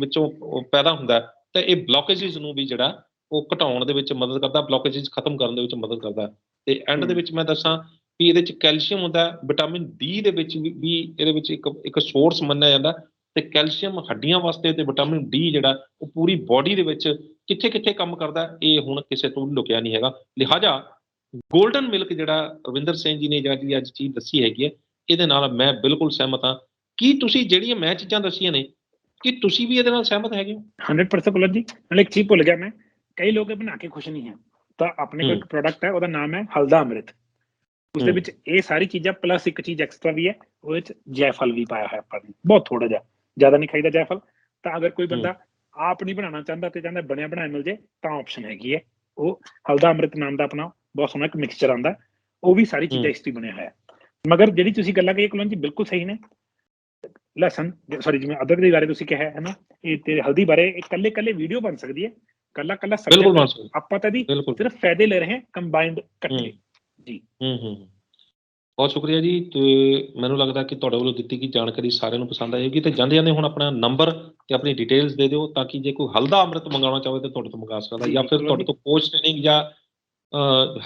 ਵਿੱਚੋਂ ਪੈਦਾ ਹੁੰਦਾ ਤਾਂ ਇਹ ਬਲੌਕੇजेस ਨੂੰ ਵੀ ਜਿਹੜਾ ਉਹ ਘਟਾਉਣ ਦੇ ਵਿੱਚ ਮਦਦ ਕਰਦਾ ਬਲੌਕੇजेस ਖਤਮ ਕਰਨ ਦੇ ਵਿੱਚ ਮਦਦ ਕਰਦਾ ਤੇ ਐਂਡ ਦੇ ਵਿੱਚ ਮੈਂ ਦੱਸਾਂ ਵੀ ਇਹਦੇ ਵਿੱਚ ਕੈਲਸ਼ੀਅਮ ਹੁੰਦਾ ਵਿਟਾਮਿਨ ਡੀ ਦੇ ਵਿੱਚ ਵੀ ਇਹਦੇ ਵਿੱਚ ਇੱਕ ਇੱਕ ਸੋਰਸ ਮੰਨਿਆ ਜਾਂਦਾ ਤੇ ਕੈਲਸ਼ੀਅਮ ਹੱਡੀਆਂ ਵਾਸਤੇ ਤੇ ਵਿਟਾਮਿਨ ਡੀ ਜਿਹੜਾ ਉਹ ਪੂਰੀ ਬਾਡੀ ਦੇ ਵਿੱਚ ਕਿੱਥੇ ਕਿੱਥੇ ਕੰਮ ਕਰਦਾ ਇਹ ਹੁਣ ਕਿਸੇ ਤੋਂ ਲੁਕਿਆ ਨਹੀਂ ਹੈਗਾ। ਲਿਹਾਜ਼ਾ 골ਡਨ ਮਿਲਕ ਜਿਹੜਾ ਰਵਿੰਦਰ ਸਿੰਘ ਜੀ ਨੇ ਜਿਹੜੀ ਅੱਜ ਚੀਜ਼ ਦੱਸੀ ਹੈਗੀ ਹੈ ਇਹਦੇ ਨਾਲ ਮੈਂ ਬਿਲਕੁਲ ਸਹਿਮਤ ਹਾਂ। ਕੀ ਤੁਸੀਂ ਜਿਹੜੀਆਂ ਮੈਂ ਚੀਜ਼ਾਂ ਦੱਸੀਆਂ ਨੇ ਕੀ ਤੁਸੀਂ ਵੀ ਇਹਦੇ ਨਾਲ ਸਹਿਮਤ ਹੈਗੇ ਹੋ? 100% ਕੁਲਰ ਜੀ ਨਾਲ ਇੱਕ ਚੀਜ਼ ਭੁੱਲ ਗਿਆ ਮੈਂ। ਕਈ ਲੋਕ ਇਹ ਬਣਾ ਕੇ ਖੁਸ਼ ਨਹੀਂ ਹੈ। ਤਾਂ ਆਪਣੇ ਕੋਲ। ਇੱਕ ਪ੍ਰੋਡਕਟ ਹੈ ਉਹਦਾ ਨਾਮ ਹੈ ਹਲਦਾ ਅੰਮ੍ਰਿਤ। ਉਸ ਦੇ। ਵਿੱਚ ਇਹ ਸਾਰੀ ਚੀਜ਼ਾਂ ਪਲੱਸ ਇੱਕ ਚੀਜ਼ ਐਕਸਟਰਾ ਵੀ ਹੈ ਉਹਦੇ ਵਿੱਚ ਜੈਫਲ ਵੀ ਪਾਇਆ ਹੋਇਆ ਆਪਾਂ ਨੇ। ਬਹੁਤ ਥੋੜਾ ਜਿਹਾ। ਜ਼ਿਆਦਾ ਨਹੀਂ ਖਾਈਦਾ ਜੈਫਲ ਤਾਂ ਅਗਰ ਕੋਈ ਬੰਦਾ ਆਪ ਨਹੀਂ ਬਣਾਉਣਾ ਚਾਹੁੰਦਾ ਤੇ ਚਾਹੁੰਦਾ ਬਣਿਆ ਬਣਾਇਆ ਮਿਲ ਜੇ ਤਾਂ ਆਪਸ਼ਨ ਹੈਗੀ ਹੈ। ਉਹ ਹਲਦਾ ਅੰਮ੍ਰਿਤ ਨਾਮ ਦਾ ਆਪਣਾ ਬਹੁਤ ਸੋਹਣਾ ਇੱਕ ਮਿਕਸਚਰ ਆਉਂਦਾ ਉਹ ਵੀ ਸਾਰੀ ਚੀਜ਼ਾਂ। ਇਸ ਤੋਂ ਬਣਿਆ ਹੋਇਆ ਮਗਰ ਜਿਹੜੀ ਤੁਸੀਂ ਗੱਲਾਂ ਕਹੀ ਕੁਲਵੰਤ ਜੀ ਬਿਲਕੁਲ ਸਹੀ ਨੇ। ਲਸਣ ਸੌਰੀ ਜਿਵੇਂ ਅਦਰਕ ਦੇ ਬਾਰੇ ਤੁਸੀਂ ਕਿਹਾ ਹੈ ਨਾ ਇਹ ਤੇ ਹਲਦੀ ਬਾਰੇ ਇੱਕ ਕੱਲੇ ਕੱਲੇ ਵੀਡੀਓ ਬਣ ਸਕਦੀ ਹੈ। ਕੱਲਾ ਕੱਲਾ ਮਾਸੂਮ ਆਪਾਂ ਤਾਂ ਦੀ ਸਿਰਫ ਫਾਇਦੇ ਲੈ ਰਹੇ ਹਾਂ ਕੰਬਾਈਨਡ ਇਕੱਠੇ। ਹੂੰ ਹੂੰ ਹੂੰ। ਬਹੁਤ ਸ਼ੁਕਰੀਆ ਜੀ ਤੇ ਮੈਨੂੰ ਲੱਗਦਾ ਕਿ ਤੁਹਾਡੇ ਵੱਲੋਂ ਦਿੱਤੀ ਗਈ ਜਾਣਕਾਰੀ ਸਾਰਿਆਂ ਨੂੰ ਪਸੰਦ ਆਏਗੀ ਤੇ ਜਾਂਦੇ ਜਾਂਦੇ ਹੁਣ ਆਪਣਾ ਨੰਬਰ ਤੇ ਆਪਣੀ ਡਿਟੇਲਸ ਦੇ ਦਿਓ ਤਾਂ ਕਿ ਜੇ ਕੋਈ ਹਲਦਾ ਅੰਮ੍ਰਿਤ ਮੰਗਾਉਣਾ ਚਾਹੇ ਤਾਂ ਤੁਹਾਡੇ ਤੋਂ ਮੰਗਾ ਸਕਦਾ ਜਾਂ ਫਿਰ ਤੁਹਾਡੇ ਤੋਂ ਕੋਚ ਟ੍ਰੇਨਿੰਗ ਜਾਂ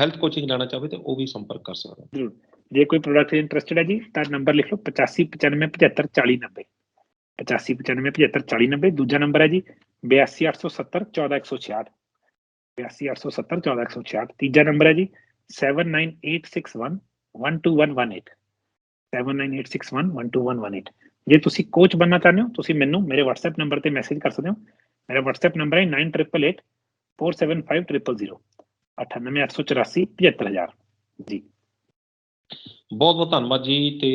ਹੈਲਥ ਕੋਚਿੰਗ ਲੈਣਾ ਚਾਹੇ ਤਾਂ ਉਹ ਵੀ ਸੰਪਰਕ ਕਰ ਸਕਦਾ। ਜ਼ਰੂਰ। ਜੇ ਕੋਈ ਪ੍ਰੋਡਕਟ ਇੰਟਰਸਟਿਡ ਹੈ ਜੀ, ਤਾਂ ਨੰਬਰ ਲਿਖ ਲਓ 8595754090 8595754090 ਦੂਜਾ ਨੰਬਰ ਹੈ ਜੀ 8287714166 8287714166 ਤੀਜਾ ਨੰਬਰ ਹੈ ਜੀ 7986112118 7986112118 ਜੇ ਤੁਸੀਂ ਕੋਚ ਬਣਨਾ ਚਾਹੁੰਦੇ ਹੋ ਤੁਸੀਂ ਮੈਨੂੰ ਮੇਰੇ WhatsApp ਨੰਬਰ ਤੇ ਮੈਸੇਜ ਕਰ ਸਕਦੇ ਹੋ। ਮੇਰਾ WhatsApp ਨੰਬਰ ਹੈ 9888 475000 98884 75000 ਜੀ। ਬਹੁਤ ਬਹੁਤ ਧੰਨਵਾਦ ਜੀ ਤੇ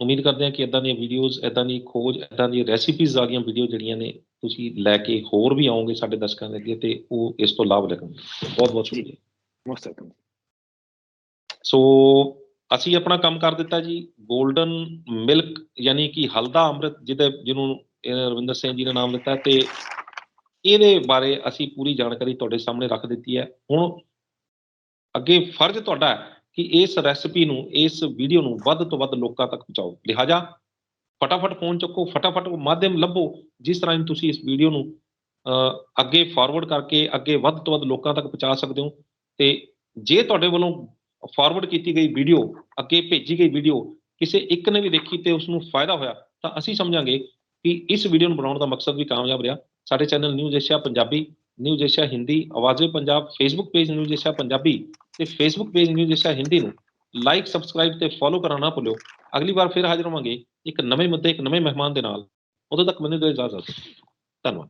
ਉਮੀਦ ਕਰਦੇ ਹਾਂ ਕਿ ਇਦਾਂ ਦੀਆਂ ਵੀਡੀਓਜ਼ ਇਦਾਂ ਦੀ ਖੋਜ ਇਦਾਂ ਦੀਆਂ ਰੈਸਿਪੀਜ਼ ਵਾਲੀਆਂ ਵੀਡੀਓ ਜਿਹੜੀਆਂ ਨੇ ਤੁਸੀਂ ਲੈ ਕੇ ਹੋਰ ਵੀ ਆਓਗੇ ਸਾਡੇ ਦਰਸ਼ਕਾਂ ਦੇ ਅੱਗੇ ਤੇ ਉਹ ਇਸ ਤੋਂ ਲਾਭ ਲੈਣਗੇ। ਬਹੁਤ ਬਹੁਤ ਸ਼ੁਕਰੀਆ। ਮੋਸਟ ਵੈਲਕਮ ਸੋ ਅਸੀਂ ਆਪਣਾ ਕੰਮ ਕਰ ਦਿੱਤਾ ਜੀ 골ਡਨ ਮਿਲਕ ਯਾਨੀ ਕਿ ਹਲਦਾ ਅੰਮ੍ਰਿਤ ਜਿਹਦੇ, ਜਿਹਨੂੰ, ਇਹ ਰਵਿੰਦਰ ਸਿੰਘ ਜੀ ਨੇ ਨਾਮ ਦਿੱਤਾ ਹੈ ਤੇ ਇਹਦੇ ਬਾਰੇ ਅਸੀਂ ਪੂਰੀ ਜਾਣਕਾਰੀ ਤੁਹਾਡੇ ਸਾਹਮਣੇ ਰੱਖ ਦਿੱਤੀ ਹੈ। ਹੁਣ ਅੱਗੇ ਫਰਜ਼ ਤੁਹਾਡਾ ਕਿ ਇਸ ਰੈਸਪੀ ਨੂੰ, ਇਸ ਵੀਡੀਓ ਨੂੰ ਵੱਧ ਤੋਂ ਵੱਧ ਲੋਕਾਂ ਤੱਕ ਪਹੁੰਚਾਓ। ਲਿਹਾਜ਼ਾ ਫਟਾਫਟ ਫੋਨ ਚੁੱਕੋ, ਫਟਾਫਟ ਮਾਧਿਅਮ ਲੱਭੋ, ਜਿਸ ਤਰ੍ਹਾਂ ਤੁਸੀਂ ਇਸ ਵੀਡੀਓ ਨੂੰ ਅੱਗੇ ਫਾਰਵਰਡ ਕਰਕੇ ਅੱਗੇ ਵੱਧ ਤੋਂ ਵੱਧ ਲੋਕਾਂ ਤੱਕ ਪਹੁੰਚਾ ਸਕਦੇ ਹੋ। ਤੇ ਜੇ ਤੁਹਾਡੇ ਵੱਲੋਂ ਫਾਰਵਰਡ ਕੀਤੀ ਗਈ ਵੀਡੀਓ ਅੱਗੇ ਭੇਜੀ ਗਈ ਵੀਡੀਓ ਕਿਸੇ ਇੱਕ ਨੇ ਵੀ ਦੇਖੀ ਤੇ ਉਸ ਨੂੰ ਫਾਇਦਾ ਹੋਇਆ, ਤਾਂ ਅਸੀਂ ਸਮਝਾਂਗੇ ਕਿ ਇਸ ਵੀਡੀਓ ਨੂੰ ਬਣਾਉਣ ਦਾ ਮਕਸਦ ਵੀ ਕਾਮਯਾਬ ਰਿਹਾ। ਸਾਡੇ channel News Asia Punjabi, News Asia Hindi, Awaaze Punjab Facebook page News Asia Punjabi ਤੇ Facebook page News Asia Hindi ਨੂੰ ਲਾਈਕ ਸਬਸਕ੍ਰਾਈਬ ਤੇ ਫੋਲੋ ਕਰਨਾ ਨਾ ਭੁੱਲਿਓ। ਅਗਲੀ ਵਾਰ ਫਿਰ ਹਾਜ਼ਰ ਹੋਵਾਂਗੇ ਇੱਕ ਨਵੇਂ ਮੁੱਦੇ, ਇੱਕ ਨਵੇਂ ਮਹਿਮਾਨ ਦੇ ਨਾਲ। ਉਦੋਂ ਤੱਕ ਮੈਨੂੰ ਦਿਓ ਇਜਾਜ਼ਤ। ਧੰਨਵਾਦ।